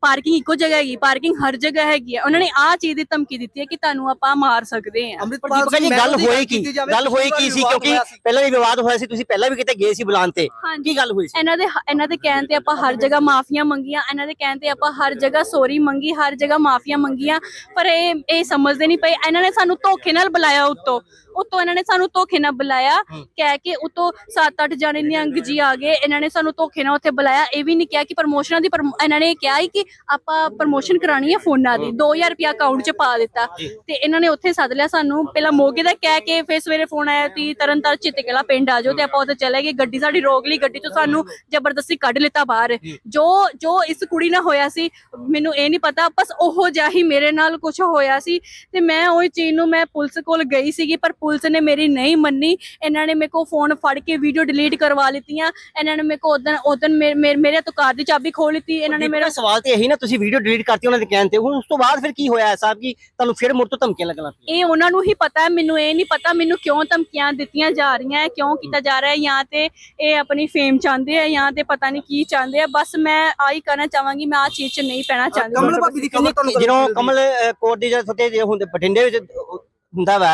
ਪਾਰਕਿੰਗ ਇੱਕੋ ਜਗ੍ਹਾ ਹੈਗੀ ਪਾਰਕਿੰਗ ਹਰ ਜਗ੍ਹਾ ਹੈਗੀ ਹੈ। ਉਹਨਾਂ ਨੇ ਆਹ ਚੀਜ਼ ਦੀ ਧਮਕੀ ਦਿੱਤੀ ਹੈ ਕਿ ਤੁਹਾਨੂੰ ਆਪਾਂ ਮਾਰ ਸਕਦੇ ਹਾਂ। ਦੀਪਕਾ ਜੀ ਗੱਲ ਹੋਈ ਕੀ? ਗੱਲ ਹੋਈ ਕੀ ਸੀ? ਕਿਉਂਕਿ ਪਹਿਲਾਂ ਵੀ ਵਿਵਾਦ ਹੋਇਆ ਸੀ ਤੁਸੀਂ ਪਹਿਲਾਂ ਵੀ ਕਿਤੇ ਗਏ ਸੀ ਬੁਲਾਉਣ ਤੇ। ਕੀ ਗੱਲ ਹੋਈ ਸੀ? ਇਹਨਾਂ ਦੇ ਇਹਨਾਂ ਦੇ ਕਹਿਣ ਤੇ ਆਪਾਂ ਹਰ ਜਗ੍ਹਾ ਮਾਫੀਆਂ ਮੰਗੀਆਂ। ਇਹਨਾਂ ਦੇ ਕਹਿਣ ਤੇ ਆਪਾਂ ਹਰ ਜਗ੍ਹਾ ਸੌਰੀ ਮੰਗੀ ਹਰ ਜਗ੍ਹਾ ਮਾਫੀਆਂ ਮੰਗੀਆਂ। ਪਰ ਇਹ ਇਹ ਸਮਝਦੇ ਨਹੀਂ ਪਏ। ਇਹਨਾਂ ਨੇ ਸਾਨੂੰ ਧੋਖੇ ਨਾਲ ਬੁਲਾਇਆ ਉੱਤੋਂ। ਉੱਤੋਂ ਇਹਨਾਂ ਨੇ ਸਾਨੂੰ ਧੋਖੇ ਨਾਲ ਬੁਲਾਇਆ ਕਹਿ ਕੇ ਉੱਤੋਂ 7-8 ਜਣੇ ਨਿਹੰਗ ਜੀ ਆ ਗਏ ਇਹਨਾਂ ਨੇ ਸਾਨੂੰ ਧੋਖੇ ਨਾਲ ਉੱਥੇ ਬੁਲਾਇਆ ਇਹ ਵੀ ਨਹੀਂ ਕਿਹਾ ਕਿ ਪ੍ਰਮੋਸ਼ਨਾਂ ਦੀ ਇਹਨਾਂ ਨੇ ਕਿਹਾ ਕਿ ਆਪਾਂ ਪ੍ਰਮੋਸ਼ਨ ਕਰਾਣੀ ਹੈ ਫੋਨਾਂ ਦੀ 2000 ਰੁਪਿਆ ਅਕਾਊਂਟ 'ਚ ਪਾ ਦਿੱਤਾ। ਤੇ ਇਹਨਾਂ ਨੇ ਉੱਥੇ ਸੱਦ ਲਿਆ ਸਾਨੂੰ ਪਹਿਲਾਂ ਮੋਗੇ ਦਾ ਕਹਿ ਕੇ ਫਿਰ ਸਵੇਰੇ ਫੋਨ ਆਇਆ ਕਿ ਤਰਨਤਾਰ ਚਿੱਤਕਲਾ ਪਿੰਡ ਆ ਜਾਓ ਤੇ ਆਪਾਂ ਉੱਥੇ ਚਲੇ ਗਏ ਗੱਡੀ ਸਾਡੀ ਰੋਕ ਲਈ ਗੱਡੀ 'ਚੋਂ ਸਾਨੂੰ ਜ਼ਬਰਦਸਤੀ ਕੱਢ ਲਿੱਤਾ ਬਾਹਰ। ਜੋ। ਜੋ ਇਸ ਕੁੜੀ ਨਾਲ ਹੋਇਆ ਸੀ ਮੈਨੂੰ ਇਹ ਨਹੀਂ ਪਤਾ ਬਸ ਉਹੋ ਜਿਹਾ ਹੀ ਮੇਰੇ ਨਾਲ ਕੁਝ ਹੋਇਆ ਸੀ ਤੇ ਮੈਂ ਉਹ ਚੀਜ਼ ਨੂੰ ਮੈਂ ਪੁਲਿਸ ਕੋਲ ਗਈ ਸੀਗੀ ਪਰ ਪੁਲਿਸ ਨੇ ਮੇਰੀ ਨਹੀਂ ਮੰਨੀ। ਇਹਨਾਂ ਨੇ ਮੇਰੇ ਕੋਲ ਫੋਨ ਫੜ ਕੇ ਵੀਡੀਓ ਡਿਲੀਟ ਕਰਵਾ ਲਿੱਤੀਆਂ। ਇਹਨਾਂ ਨੇ ਮੇਰੇ ਕੋਲ ਉਦੋਂ ਉਦੋਂ ਮੇਰੇ ਤੋਂ ਕਾਰ ਦੀ ਚਾਬੀ ਖੋਹ ਲਿੱਤੀ। ਇਹਨਾਂ ਨੇ ਮੇਰਾ ਸਵਾਲ ਤੇ ਇਹੀ ਨਾ ਤੁਸੀਂ ਵੀਡੀਓ ਡਿਲੀਟ ਕਰਤੀ ਉਹਨਾਂ ਦੇ ਕਹਿਣ ਤੇ। ਹੁਣ ਉਸ ਤੋਂ ਬਾਅਦ ਫਿਰ ਕੀ ਹੋਇਆ ਸਾਹਿਬ ਕਿ ਤੁਹਾਨੂੰ ਫਿਰ ਮੁੜ ਤੋਂ ਧਮਕੀਆਂ ਲੱਗਣ ਲੱਗ ਪਈਆਂ? ਇਹ ਉਹਨਾਂ ਨੂੰ ਹੀ ਪਤਾ ਹੈ ਮੈਨੂੰ ਇਹ ਨਹੀਂ ਪਤਾ ਮੈਨੂੰ ਕਿਉਂ ਧਮਕੀਆਂ ਦਿੱਤੀਆਂ ਜਾ ਰਹੀਆਂ ਹੈ ਕਿਉਂ ਕੀਤਾ ਜਾ ਰਿਹਾ ਹੈ ਜਾਂ ਤੇ ਇਹ ਆਪਣੀ ਫੇਮ ਚਾਹੁੰਦੇ ਆ ਜਾਂ ਤੇ ਪਤਾ ਨਹੀਂ ਕੀ ਚਾਹੁੰਦੇ ਆ। ਬਸ ਮੈਂ ਆਹੀ ਕਹਿਣਾ ਚਾਹਾਂਗੀ ਮੈਂ ਆ ਚੀਜ਼ 'ਚ ਨਹੀਂ ਪੈਣਾ ਚਾਹੁੰਦੀ। ਕਮਲ ਭਾਬੀ ਦੀ ਖਬਰ ਤੁਹਾਨੂੰ ਜਦੋਂ ਕਮਲ ਕੋਟ ਦੀ ਜਦ ਤੁਹਾਡੇ ਜੇ ਹੁੰਦੇ ਬਠਿੰਡੇ ਵਿੱਚ ਹੁੰਦਾ ਵਾ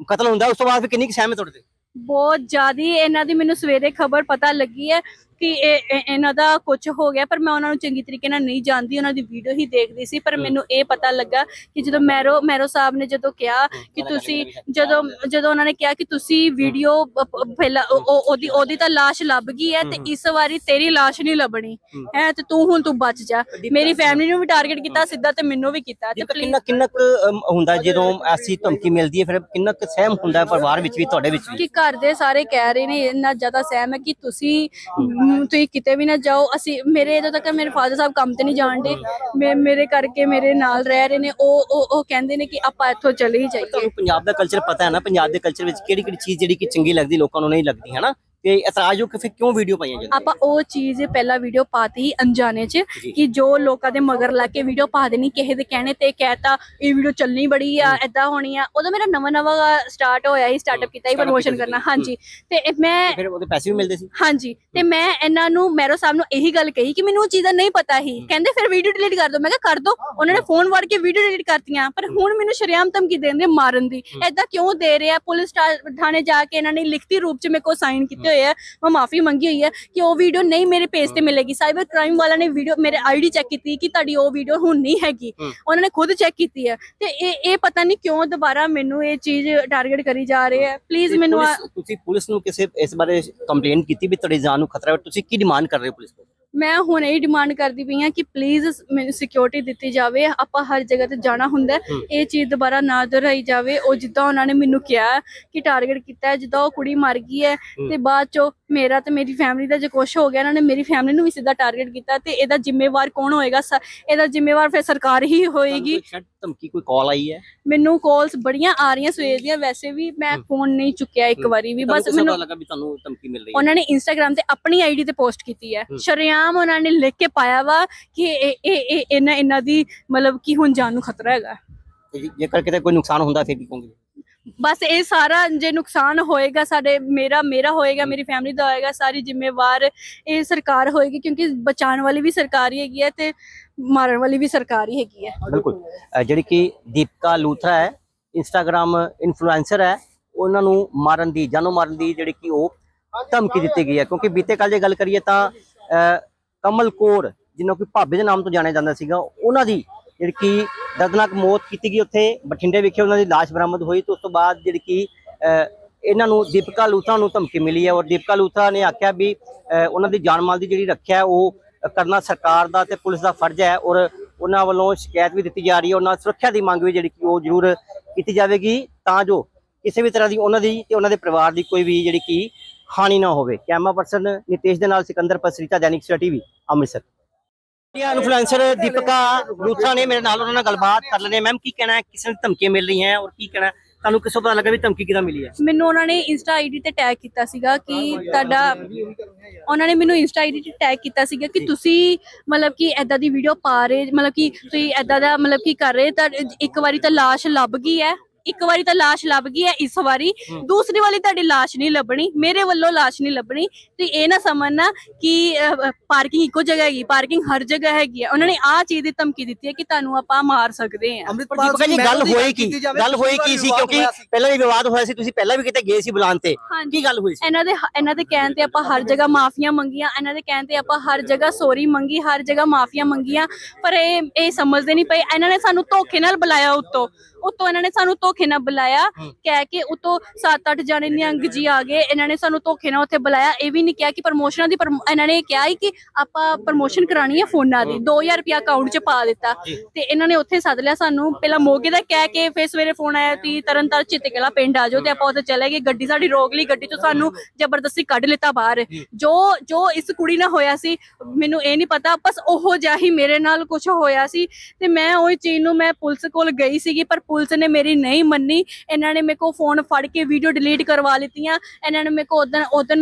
ਕਤਲ ਹੁੰਦਾ, ਉਸ ਤੋਂ ਬਾਅਦ ਫਿਰ ਕਿੰਨੀ ਕੁ ਸਹਿਮਤ ਤੁਹਾਡੇ ਤੇ ਬਹੁਤ ਜ਼ਿਆਦੀ ਇਹਨਾਂ ਦੀ ਮੈਨੂੰ ਸਵੇਰੇ ਖਬਰ ਪਤਾ ਲੱਗੀ ਹੈ ਕਿ ਇਹ ਇਹ- ਇਹਨਾਂ ਦਾ ਕੁਝ ਹੋ ਗਿਆ ਪਰ ਮੈਂ ਉਹਨਾਂ ਨੂੰ ਚੰਗੀ ਤਰੀਕੇ ਨਾਲ ਨਹੀਂ ਜਾਣਦੀ ਉਹਨਾਂ ਦੀ ਵੀਡੀਓ ਹੀ ਦੇਖਦੀ ਸੀ ਪਰ ਮੈਨੂੰ ਇਹ ਪਤਾ ਲੱਗਾ ਕਿ ਜਦੋਂ ਮੈਰੋ ਮੈਰੋ ਸਾਹਿਬ ਨੇ ਜਦੋਂ ਕਿਹਾ ਕਿ ਤੁਸੀਂ ਜਦੋਂ ਜਦੋਂ ਉਹਨਾਂ ਨੇ ਕਿਹਾ ਕਿ ਤੁਸੀਂ ਵੀਡੀਓ ਪਹਿਲਾਂ ਉਹ- ਉਹ- ਉਹਦੀ ਉਹਦੀ ਤਾਂ ਲਾਸ਼ ਲੱਭ ਗਈ ਹੈ ਤੇ ਇਸ ਵਾਰੀ ਤੇਰੀ ਲਾਸ਼ ਨਹੀਂ ਲੱਭਣੀ। ਹੈ। ਤੇ ਤੂੰ ਹੁਣ ਤੂੰ ਬਚ ਜਾ। ਮੇਰੀ ਫੈਮਿਲੀ ਨੂੰ ਵੀ ਟਾਰਗੇਟ ਕੀਤਾ ਸਿੱਧਾ ਤੇ ਮੈਨੂੰ ਵੀ ਕੀਤਾ ਤੇ ਕਿੰਨਾ ਕਿੰਨਾ ਹੁੰਦਾ ਜਦੋਂ ਐਸੀ ਧਮਕੀ ਮਿਲਦੀ ਹੈ ਫਿਰ ਕਿੰਨਾ ਸਹਿਮ ਹੁੰਦਾ ਪਰਿਵਾਰ ਵਿੱਚ ਵੀ ਤੁਹਾਡੇ ਵਿੱਚ ਵੀ? ਕਿ ਘਰ ਦੇ ਸਾਰੇ ਕਹਿ ਰਹੇ ਨੇ ਇੰਨਾ ਜ਼ਿਆਦਾ ਸਹਿਮ ਹੈ ਕਿ ਤੁਸੀਂ ਤੁਸੀਂ ਕਿਤੇ ਵੀ ਨਾ ਜਾਓ। ਅਸੀਂ ਮੇਰੇ ਜਦੋਂ ਤੱਕ ਮੇਰੇ ਫਾਦਰ ਸਾਹਿਬ ਕੰਮ ਤੇ ਨਹੀਂ ਜਾਣਦੇ ਮੇਰੇ ਕਰਕੇ ਮੇਰੇ ਨਾਲ ਰਹਿ ਰਹੇ ਨੇ। ਉਹ ਉਹ ਉਹ ਕਹਿੰਦੇ ਨੇ ਕਿ ਆਪਾਂ ਇੱਥੋਂ ਚਲੇ ਹੀ ਜਾਈਏ। ਤੁਹਾਨੂੰ ਪੰਜਾਬ ਦਾ ਕਲਚਰ ਪਤਾ ਹੈ ਨਾ? ਪੰਜਾਬ ਦੇ ਕਲਚਰ ਵਿੱਚ ਕਿਹੜੀ ਕਿਹੜੀ ਚੀਜ਼ ਜਿਹੜੀ ਕਿ ਚੰਗੀ ਲੱਗਦੀ ਲੋਕਾਂ ਨੂੰ ਨਹੀਂ ਲੱਗਦੀ, ਹੈ ਨਾ? ਤੇ ਇਤਰਾਜ਼ ਹੋ ਕਿ ਫਿਰ ਕਿਉਂ ਵੀਡੀਓ ਪਾਈਆਂ ਜਾਂਦੀਆਂ ਆਪਾਂ ਉਹ ਚੀਜ਼ ਪਹਿਲਾਂ ਵੀਡੀਓ ਪਾਤੀ ਅਣਜਾਣੇ ਚ। ਕਿ ਜੋ ਲੋਕਾਂ ਦੇ ਮਗਰ ਲੱਗ ਕੇ ਵੀਡੀਓ ਪਾ ਦੇਣੀ ਕਿਸੇ ਦੇ ਕਹਿਣੇ ਤੇ ਕਹਿਤਾ ਇਹ ਵੀਡੀਓ ਚੱਲਣੀ ਬੜੀ ਆ ਐਦਾਂ ਹੋਣੀ ਆ। ਉਦੋਂ ਮੇਰਾ ਨਵਾਂ ਨਵਾਂ ਸਟਾਰਟ ਹੋਇਆ ਸੀ ਸਟਾਰਟਅਪ ਕੀਤਾ ਸੀ startup ਪ੍ਰਮੋਸ਼ਨ ਕੀਤਾ ਸੀ, ਕਰਨਾ। ਹੂੰ। ਹਾਂਜੀ ਤੇ ਇਹ ਮੈਂ ਫਿਰ ਉਹਦੇ ਪੈਸੇ ਵੀ ਮਿਲਦੇ ਸੀ। ਹਾਂਜੀ। ਤੇ ਮੈਂ ਇਹਨਾਂ ਨੂੰ ਮੈਰੋ ਸਾਹਿਬ ਨੂੰ ਇਹੀ ਗੱਲ ਕਹੀ ਕਿ ਮੈਨੂੰ ਉਹ ਚੀਜ਼ਾਂ ਨਹੀਂ ਪਤਾ ਸੀ। ਕਹਿੰਦੇ ਫਿਰ ਵੀਡੀਓ ਡਿਲੀਟ ਕਰ ਦਿਓ ਮੈਂ ਕਿਹਾ ਕਰ ਦਿਓ ਉਹਨਾਂ ਨੇ ਫੋਨ ਵੜ ਕੇ ਵੀਡੀਓ ਡਿਲੀਟ ਕਰਤੀਆਂ। ਪਰ ਹੁਣ ਮੈਨੂੰ ਸ਼ਰੇਆਮ ਧਮਕੀ ਦੇਂਦੇ ਮਾਰਨ ਦੀ। ਐਦਾਂ ਕਿਉਂ ਦੇ ਰਿਹਾ? ਪੁਲਿਸ ਥਾਣੇ ਜਾ ਕੇ ਇਹਨਾਂ ਨੇ ਲਿਖਤੀ ਰੂਪ ਚ ਮੇਰੇ ਕੋਲ ਸਾਈਨ ਕੀਤੇ ਹੋਏ ਆ ਮੈਂ ਮਾਫੀ ਮੰਗੀ ਹੋਈ ਹੈ ਕਿ ਉਹ ਵੀਡੀਓ ਨਹੀਂ ਮੇਰੇ ਪੇਜ ਤੇ ਮਿਲੇਗੀ। ਸਾਈਬਰ ਕ੍ਰਾਈਮ ਵਾਲਾ ਨੇ ਵੀਡੀਓ ਮੇਰੇ ਆਈਡੀ ਚੈੱਕ ਕੀਤੀ ਕਿ ਤੁਹਾਡੀ ਉਹ ਵੀਡੀਓ ਹੁਣ ਨਹੀਂ ਹੈਗੀ। ਉਹਨਾਂ ਨੇ ਖੁਦ ਚੈੱਕ ਕੀਤੀ ਹੈ ਤੇ ਇਹ ਇਹ ਪਤਾ ਨਹੀਂ ਕਿਉਂ ਦੁਬਾਰਾ ਮੈਨੂੰ ਇਹ ਚੀਜ਼ ਟਾਰਗੇਟ ਕਰੀ ਜਾ ਰਹੇ ਹੈ। ਪਲੀਜ਼ ਮੈਨੂੰ ਤੁਸੀਂ ਪੁਲਿਸ ਨੂੰ ਕਿਸੇ ਇਸ ਬਾਰੇ ਕੰਪਲੇਨ ਕੀਤੀ ਵੀ ਤੁਹਾਡੀ ਜਾਨ ਨੂੰ ਖਤਰਾ ਹੈ? ਤੁਸੀਂ ਕੀ ਡਿਮਾਂਡ ਕਰ ਰਹੇ ਹੋ ਪੁਲਿਸ ਤੋਂ? ਮੈਂ ਹੁਣ ਇਹ ਡਿਮਾਂਡ ਕਰਦੀ ਪਈ ਹਾਂ ਕਿ ਪਲੀਜ਼ ਮੈਨੂੰ ਸਿਕਿਉਰਿਟੀ ਦਿੱਤੀ ਜਾਵੇ ਆਪਾਂ ਹਰ ਜਗ੍ਹਾ ਤੇ ਜਾਣਾ ਹੁੰਦਾ। ਇਹ ਚੀਜ਼ ਦੁਬਾਰਾ ਨਾ ਦੁਹਰਾਈ ਜਾਵੇ ਉਹ ਜਿੱਦਾਂ ਉਹਨਾਂ ਨੇ ਮੈਨੂੰ ਕਿਹਾ ਕਿ ਟਾਰਗੇਟ ਕੀਤਾ ਜਿੱਦਾਂ ਉਹ ਕੁੜੀ ਮਰ ਗਈ ਹੂੰ। ਤੇ ਬਾਅਦ ਚੋਂ ਮੇਰਾ ਤੇ ਮੇਰੀ ਫੈਮਿਲੀ ਦਾ ਜੇ ਕੁਛ ਹੋ ਗਿਆ ਇਹਨਾਂ ਨੇ ਮੇਰੀ ਫੈਮਿਲੀ ਨੂੰ ਵੀ ਸਿੱਧਾ ਟਾਰਗੇਟ ਕੀਤਾ ਤੇ ਇਹਦਾ ਜ਼ਿੰਮੇਵਾਰ ਕੌਣ ਹੋਏਗਾ? ਸ- ਇਹਦਾ ਜ਼ਿੰਮੇਵਾਰ ਫਿਰ ਸਰਕਾਰ ਹੀ ਹੋਏਗੀ। ਧਮਕੀ ਕੋਈ ਕਾਲ ਆਈ ਹੈ? ਮੈਨੂੰ ਕਾਲਸ ਬੜੀਆਂ ਆ ਰਹੀਆਂ ਸਵੇਰ ਦੀਆਂ ਵੈਸੇ ਵੀ ਮੈਂ। ਫੋਨ ਨਹੀਂ ਚੁੱਕਿਆ ਇੱਕ। ਵਾਰੀ ਵੀ ਬਸ ਮੈਨੂੰ ਲੱਗਾ ਵੀ ਤੁਹਾਨੂੰ ਧਮਕੀ ਮਿਲ ਰਹੀ ਹੈ। ਉਹਨਾਂ ਨੇ ਇੰਸਟਾਗ੍ਰam ਤੇ ਆਪਣੀ ਆਈਡੀ ਤੇ ਪੋਸਟ ਕੀਤੀ ਹੈ। ਹੂੰ। ਸ਼ਰੇਆਮ ਉਹਨਾਂ ਨੇ ਲਿਖ ਕੇ ਪਾਇਆ ਵਾ ਕਿ ਇਹ ਇਹ ਇਹ ਇਹਨਾਂ ਇਹਨਾਂ ਦੀ ਮਤਲਬ ਕਿ ਹੁਣ ਜਾਨ ਨੂੰ ਖਤਰਾ ਹੈਗਾ। ਤੇ ਜੇ- ਜੇਕਰ ਕਿਤੇ ਕੋਈ ਨੁਕਸਾਨ ਹੁੰਦਾ ਫਿਰ ਕੀ ਕਹੋਗੇ? ਬਸ ਇਹ ਸਾਰਾ ਜੇ ਨੁਕਸਾਨ ਹੋਏਗਾ ਸਾਡੇ ਮੇਰਾ ਮੇਰਾ ਹੋਏਗਾ ਮੇਰੀ ਫੈਮਿਲੀ ਦਾ ਹੋਏਗਾ ਸਾਰੀ ਜ਼ਿੰਮੇਵਾਰ ਇਹ ਸਰਕਾਰ ਹੋਏਗੀ ਕਿਉਂਕਿ ਬਚਾਉਣ ਵਾਲੀ ਵੀ ਸਰਕਾਰ ਹੀ ਹੈਗੀ ਹੈ ਤੇ ਮਾਰਨ ਵਾਲੀ ਵੀ ਸਰਕਾਰ ਹੀ ਹੈਗੀ ਹੈ। ਬਿਲਕੁਲ। ਜਿਹੜੀ ਕਿ ਦੀਪਕਾ ਲੂਥਰਾ ਹੈ ਇੰਸਟਾਗ੍ਰam ਇਨਫਲੂਐਂਸਰ ਹੈ ਉਹਨਾਂ ਨੂੰ ਮਾਰਨ ਦੀ ਜਾਨੋਂ ਮਾਰਨ ਦੀ ਜਿਹੜੀ ਕਿ ਉਹ ਧਮਕੀ ਦਿੱਤੀ ਗਈ ਹੈ। ਕਿਉਂਕਿ ਬੀਤੇ ਕੱਲ ਜੇ ਗੱਲ ਕਰੀਏ ਤਾਂ ਅਹ, ਕਮਲ ਕੌਰ ਜਿਹਨੂੰ ਕਿ ਭਾਬੀ ਦੇ ਨਾਮ ਤੋਂ ਜਾਣਿਆ ਜਾਂਦਾ ਸੀਗਾ ਉਹਨਾਂ ਦੀ ਜਿਹੜੀ ਕਿ ਦਰਦਨਾਕ ਮੌਤ ਕੀਤੀ ਗਈ ਉੱਥੇ, ਬਠਿੰਡੇ ਵਿਖੇ ਉਹਨਾਂ ਦੀ ਲਾਸ਼ ਬਰਾਮਦ ਹੋਈ ਤੇ ਉਸ ਤੋਂ ਬਾਅਦ ਜਿਹੜੀ ਕਿ ਇਹਨਾਂ ਨੂੰ ਦੀਪਕਾ ਲੂਥਰਾ ਨੂੰ ਧਮਕੀ ਮਿਲੀ ਹੈ ਔਰ ਦੀਪਕਾ ਲੂਥਰਾ ਨੇ ਆਖਿਆ ਵੀ ਉਹਨਾਂ ਦੀ ਜਾਨ ਮਾਲ ਦੀ ਜਿਹੜੀ ਰੱਖਿਆ ਉਹ ਕਰਨਾ ਸਰਕਾਰ ਦਾ ਤੇ ਪੁਲਿਸ ਦਾ ਫਰਜ਼ ਹੈ ਔਰ ਉਹਨਾਂ ਵੱਲੋਂ ਸ਼ਿਕਾਇਤ ਵੀ ਦਿੱਤੀ ਜਾ ਰਹੀ ਹੈ, ਉਹਨਾਂ ਸੁਰੱਖਿਆ ਦੀ ਮੰਗ ਵੀ ਜਿਹੜੀ ਕਿ ਉਹ ਜ਼ਰੂਰ ਕੀਤੀ ਜਾਵੇਗੀ ਤਾਂ ਜੋ ਕਿਸੇ ਵੀ ਤਰ੍ਹਾਂ ਦੀ ਉਹਨਾਂ ਦੀ ਤੇ ਉਹਨਾਂ ਦੇ ਪਰਿਵਾਰ ਦੀ ਕੋਈ ਵੀ ਜਿਹੜੀ ਕਿ ਹਾਨੀ ਨਾ ਹੋਵੇ। ਕੈਮਰਾ ਪਰਸਨ ਨਿਤੇਸ਼ ਦੇ ਨਾਲ ਸਿਕੰਦਰ ਪਸਰੀਤਾ, ਦੈਨਿਕ ਸਵੇਰਾ ਟੀਵੀ, ਅੰਮ੍ਰਿਤਸਰ। ਇਹ ਇਨਫਲੂਐਂਸਰ ਦੀਪਕਾ ਲੂਥਰਾ ਨੇ ਮੇਰੇ ਨਾਲ ਉਹਨਾਂ ਨਾਲ ਗੱਲਬਾਤ ਕਰ ਲੈਣੇ ਮੈਮ ਕੀ ਕਹਿਣਾ ਹੈ? ਕਿਸ ਨੇ ਧਮਕੀਆਂ ਮਿਲ ਰਹੀਆਂ ਔਰ ਕੀ ਕਹਿਣਾ ਹੈ? ਤੁਹਾਨੂੰ ਕਿਸੋਂ ਪਤਾ ਲੱਗਾ ਵੀ ਧਮਕੀ ਕਿਦਾਂ ਮਿਲੀ ਹੈ? ਮੈਨੂੰ ਉਹਨਾਂ ਨੇ ਇੰਸਟਾ ਆਈਡੀ ਤੇ ਟੈਗ ਕੀਤਾ ਸੀਗਾ ਕਿ ਤੁਹਾਡਾ ਉਹਨਾਂ ਨੇ ਮੈਨੂੰ ਇੰਸਟਾ ਆਈਡੀ ਤੇ ਟੈਗ ਕੀਤਾ ਸੀਗਾ ਕਿ ਤੁਸੀਂ ਮਤਲਬ ਕਿ ਐਦਾਂ ਦੀ ਵੀਡੀਓ ਪਾ ਰਹੇ ਮਤਲਬ ਕਿ ਤੁਸੀਂ ਐਦਾਂ ਦਾ ਮਤਲਬ ਕਿ ਕਰ ਰਹੇ ਤਾਂ ਇੱਕ ਵਾਰੀ ਤਾਂ ਲਾਸ਼ ਲੱਭ ਗਈ ਹੈ। ਇੱਕ ਵਾਰੀ ਤਾਂ ਲਾਸ਼ ਲੱਭ ਗਈ ਹੈ ਇਸ ਵਾਰੀ। ਦੂਸਰੀ ਵਾਲੀ ਤੁਹਾਡੀ ਲਾਸ਼ ਨਹੀਂ ਲੱਭਣੀ। ਮੇਰੇ ਵੱਲੋਂ ਲਾਸ਼ ਨਹੀਂ ਲੱਭਣੀ। ਤੇ ਇਹ ਨਾ ਸਮਝਣਾ ਕਿ ਪਾਰਕਿੰਗ ਇੱਕੋ ਜਗ੍ਹਾ ਹੈਗੀ ਪਾਰਕਿੰਗ ਹਰ ਜਗ੍ਹਾ ਹੈਗੀ ਹੈ। ਉਹਨਾਂ ਨੇ ਆਹ ਚੀਜ਼ ਦੀ ਧਮਕੀ ਦਿੱਤੀ ਹੈ ਕਿ ਤੁਹਾਨੂੰ ਆਪਾਂ ਮਾਰ ਸਕਦੇ ਪਰ ਦੀਪਕਾ ਜੀ ਗੱਲ ਹੋਈ ਕੀ? ਗੱਲ ਹੋਈ ਕੀ ਸੀ? ਕਿਉਂਕਿ ਪਹਿਲਾਂ ਵੀ ਵਿਵਾਦ ਹੋਇਆ ਸੀ ਤੁਸੀਂ ਪਹਿਲਾਂ ਵੀ ਕਿਤੇ ਗਏ ਸੀ ਬੁਲਾਉਣ ਤੇ। ਹਾਂਜੀ। ਕੀ ਗੱਲ ਹੋਈ ਸੀ? ਇਹਨਾਂ ਦੇ ਇਹਨਾਂ ਦੇ ਕਹਿਣ ਤੇ ਆਪਾਂ ਹਰ ਜਗ੍ਹਾ ਮਾਫੀਆਂ ਮੰਗੀਆਂ ਇਹਨਾਂ ਦੇ ਕਹਿਣ ਤੇ ਆਪਾਂ ਹਰ ਜਗ੍ਹਾ ਸੌਰੀ ਮੰਗੀ ਹਰ ਜਗ੍ਹਾ ਮਾਫੀਆਂ ਮੰਗੀਆਂ। ਪਰ ਇਹ ਇਹ ਸਮਝਦੇ ਨਹੀਂ ਪਏ। ਇਹਨਾਂ ਨੇ ਸਾਨੂੰ ਧੋਖੇ ਨਾਲ ਬੁਲਾਇਆ ਉੱਤੋਂ। ਉੱਤੋਂ ਇਹਨਾਂ ਨੇ ਸਾਨੂੰ ਧੋਖੇ ਨਾਲ ਬੁਲਾਇਆ। ਕਹਿ ਕੇ ਉੱਤੋਂ 7-8 ਜਾਣੇ ਨਿਹੰਗ ਜੀ ਆ ਗਏ ਇਹਨਾਂ ਨੇ ਸਾਨੂੰ ਧੋਖੇ ਨਾਲ ਉੱਥੇ ਬੁਲਾਇਆ ਇਹ ਵੀ ਨਹੀਂ ਕਿਹਾ ਕਿ ਪ੍ਰਮੋਸ਼ਨਾਂ ਦੀ ਇਹਨਾਂ ਨੇ ਕਿਹਾ ਕਿ ਆਪਾਂ ਪ੍ਰਮੋਸ਼ਨ ਕਰਾਣੀ ਹੈ ਫੋਨਾਂ ਦੀ 2000 ਰੁਪਿਆ ਅਕਾਊਂਟ 'ਚ ਪਾ ਦਿੱਤਾ। ਤੇ ਇਹਨਾਂ ਨੇ ਉੱਥੇ ਸੱਦ ਲਿਆ ਸਾਨੂੰ ਪਹਿਲਾਂ ਮੋਗੇ ਦਾ ਕਹਿ ਕੇ ਫਿਰ ਸਵੇਰੇ ਫੋਨ ਆਇਆ ਤੀ ਤਰਨਤਾਰਨ ਚਿੱਤਕਲਾ ਪਿੰਡ ਆ ਜਾਓ ਤੇ ਆਪਾਂ ਉੱਥੇ ਚਲੇ ਗਏ ਗੱਡੀ ਸਾਡੀ ਰੋਕ ਲਈ ਗੱਡੀ 'ਚੋਂ ਸਾਨੂੰ ਜ਼ਬਰਦਸਤੀ ਕੱਢ ਲਿੱਤਾ ਬਾਹਰ ਜੀ। ਜੋ ਜੋ ਇਸ ਕੁੜੀ ਨਾਲ ਹੋਇਆ ਸੀ ਮੈਨੂੰ ਇਹ ਨਹੀਂ ਪਤਾ ਬਸ ਉਹੋ ਜਿਹਾ ਹੀ ਮੇਰੇ ਨਾਲ ਕੁਝ ਹੋਇਆ ਸੀ ਤੇ ਮੈਂ ਉਹ ਚੀਜ਼ ਨੂੰ ਮੈਂ ਪੁਲਿਸ ਕੋਲ ਗਈ ਸੀਗੀ ਪਰ ਪੁਲਿਸ ਨੇ ਮੇਰੀ ਨਹੀਂ ਮੰਨੀ, ਇਹਨਾਂ ਨੇ ਮੇਰੇ ਕੋਲ ਫੋਨ ਫੜ ਕੇ ਵੀਡੀਓ ਡਿਲੀਟ ਕਰਵਾ ਲਿੱਤੀਆਂ, ਇਹਨਾਂ ਨੇ ਮੇਰੇ ਕੋਲ ਉਦੋਂ ਉਦੋਂ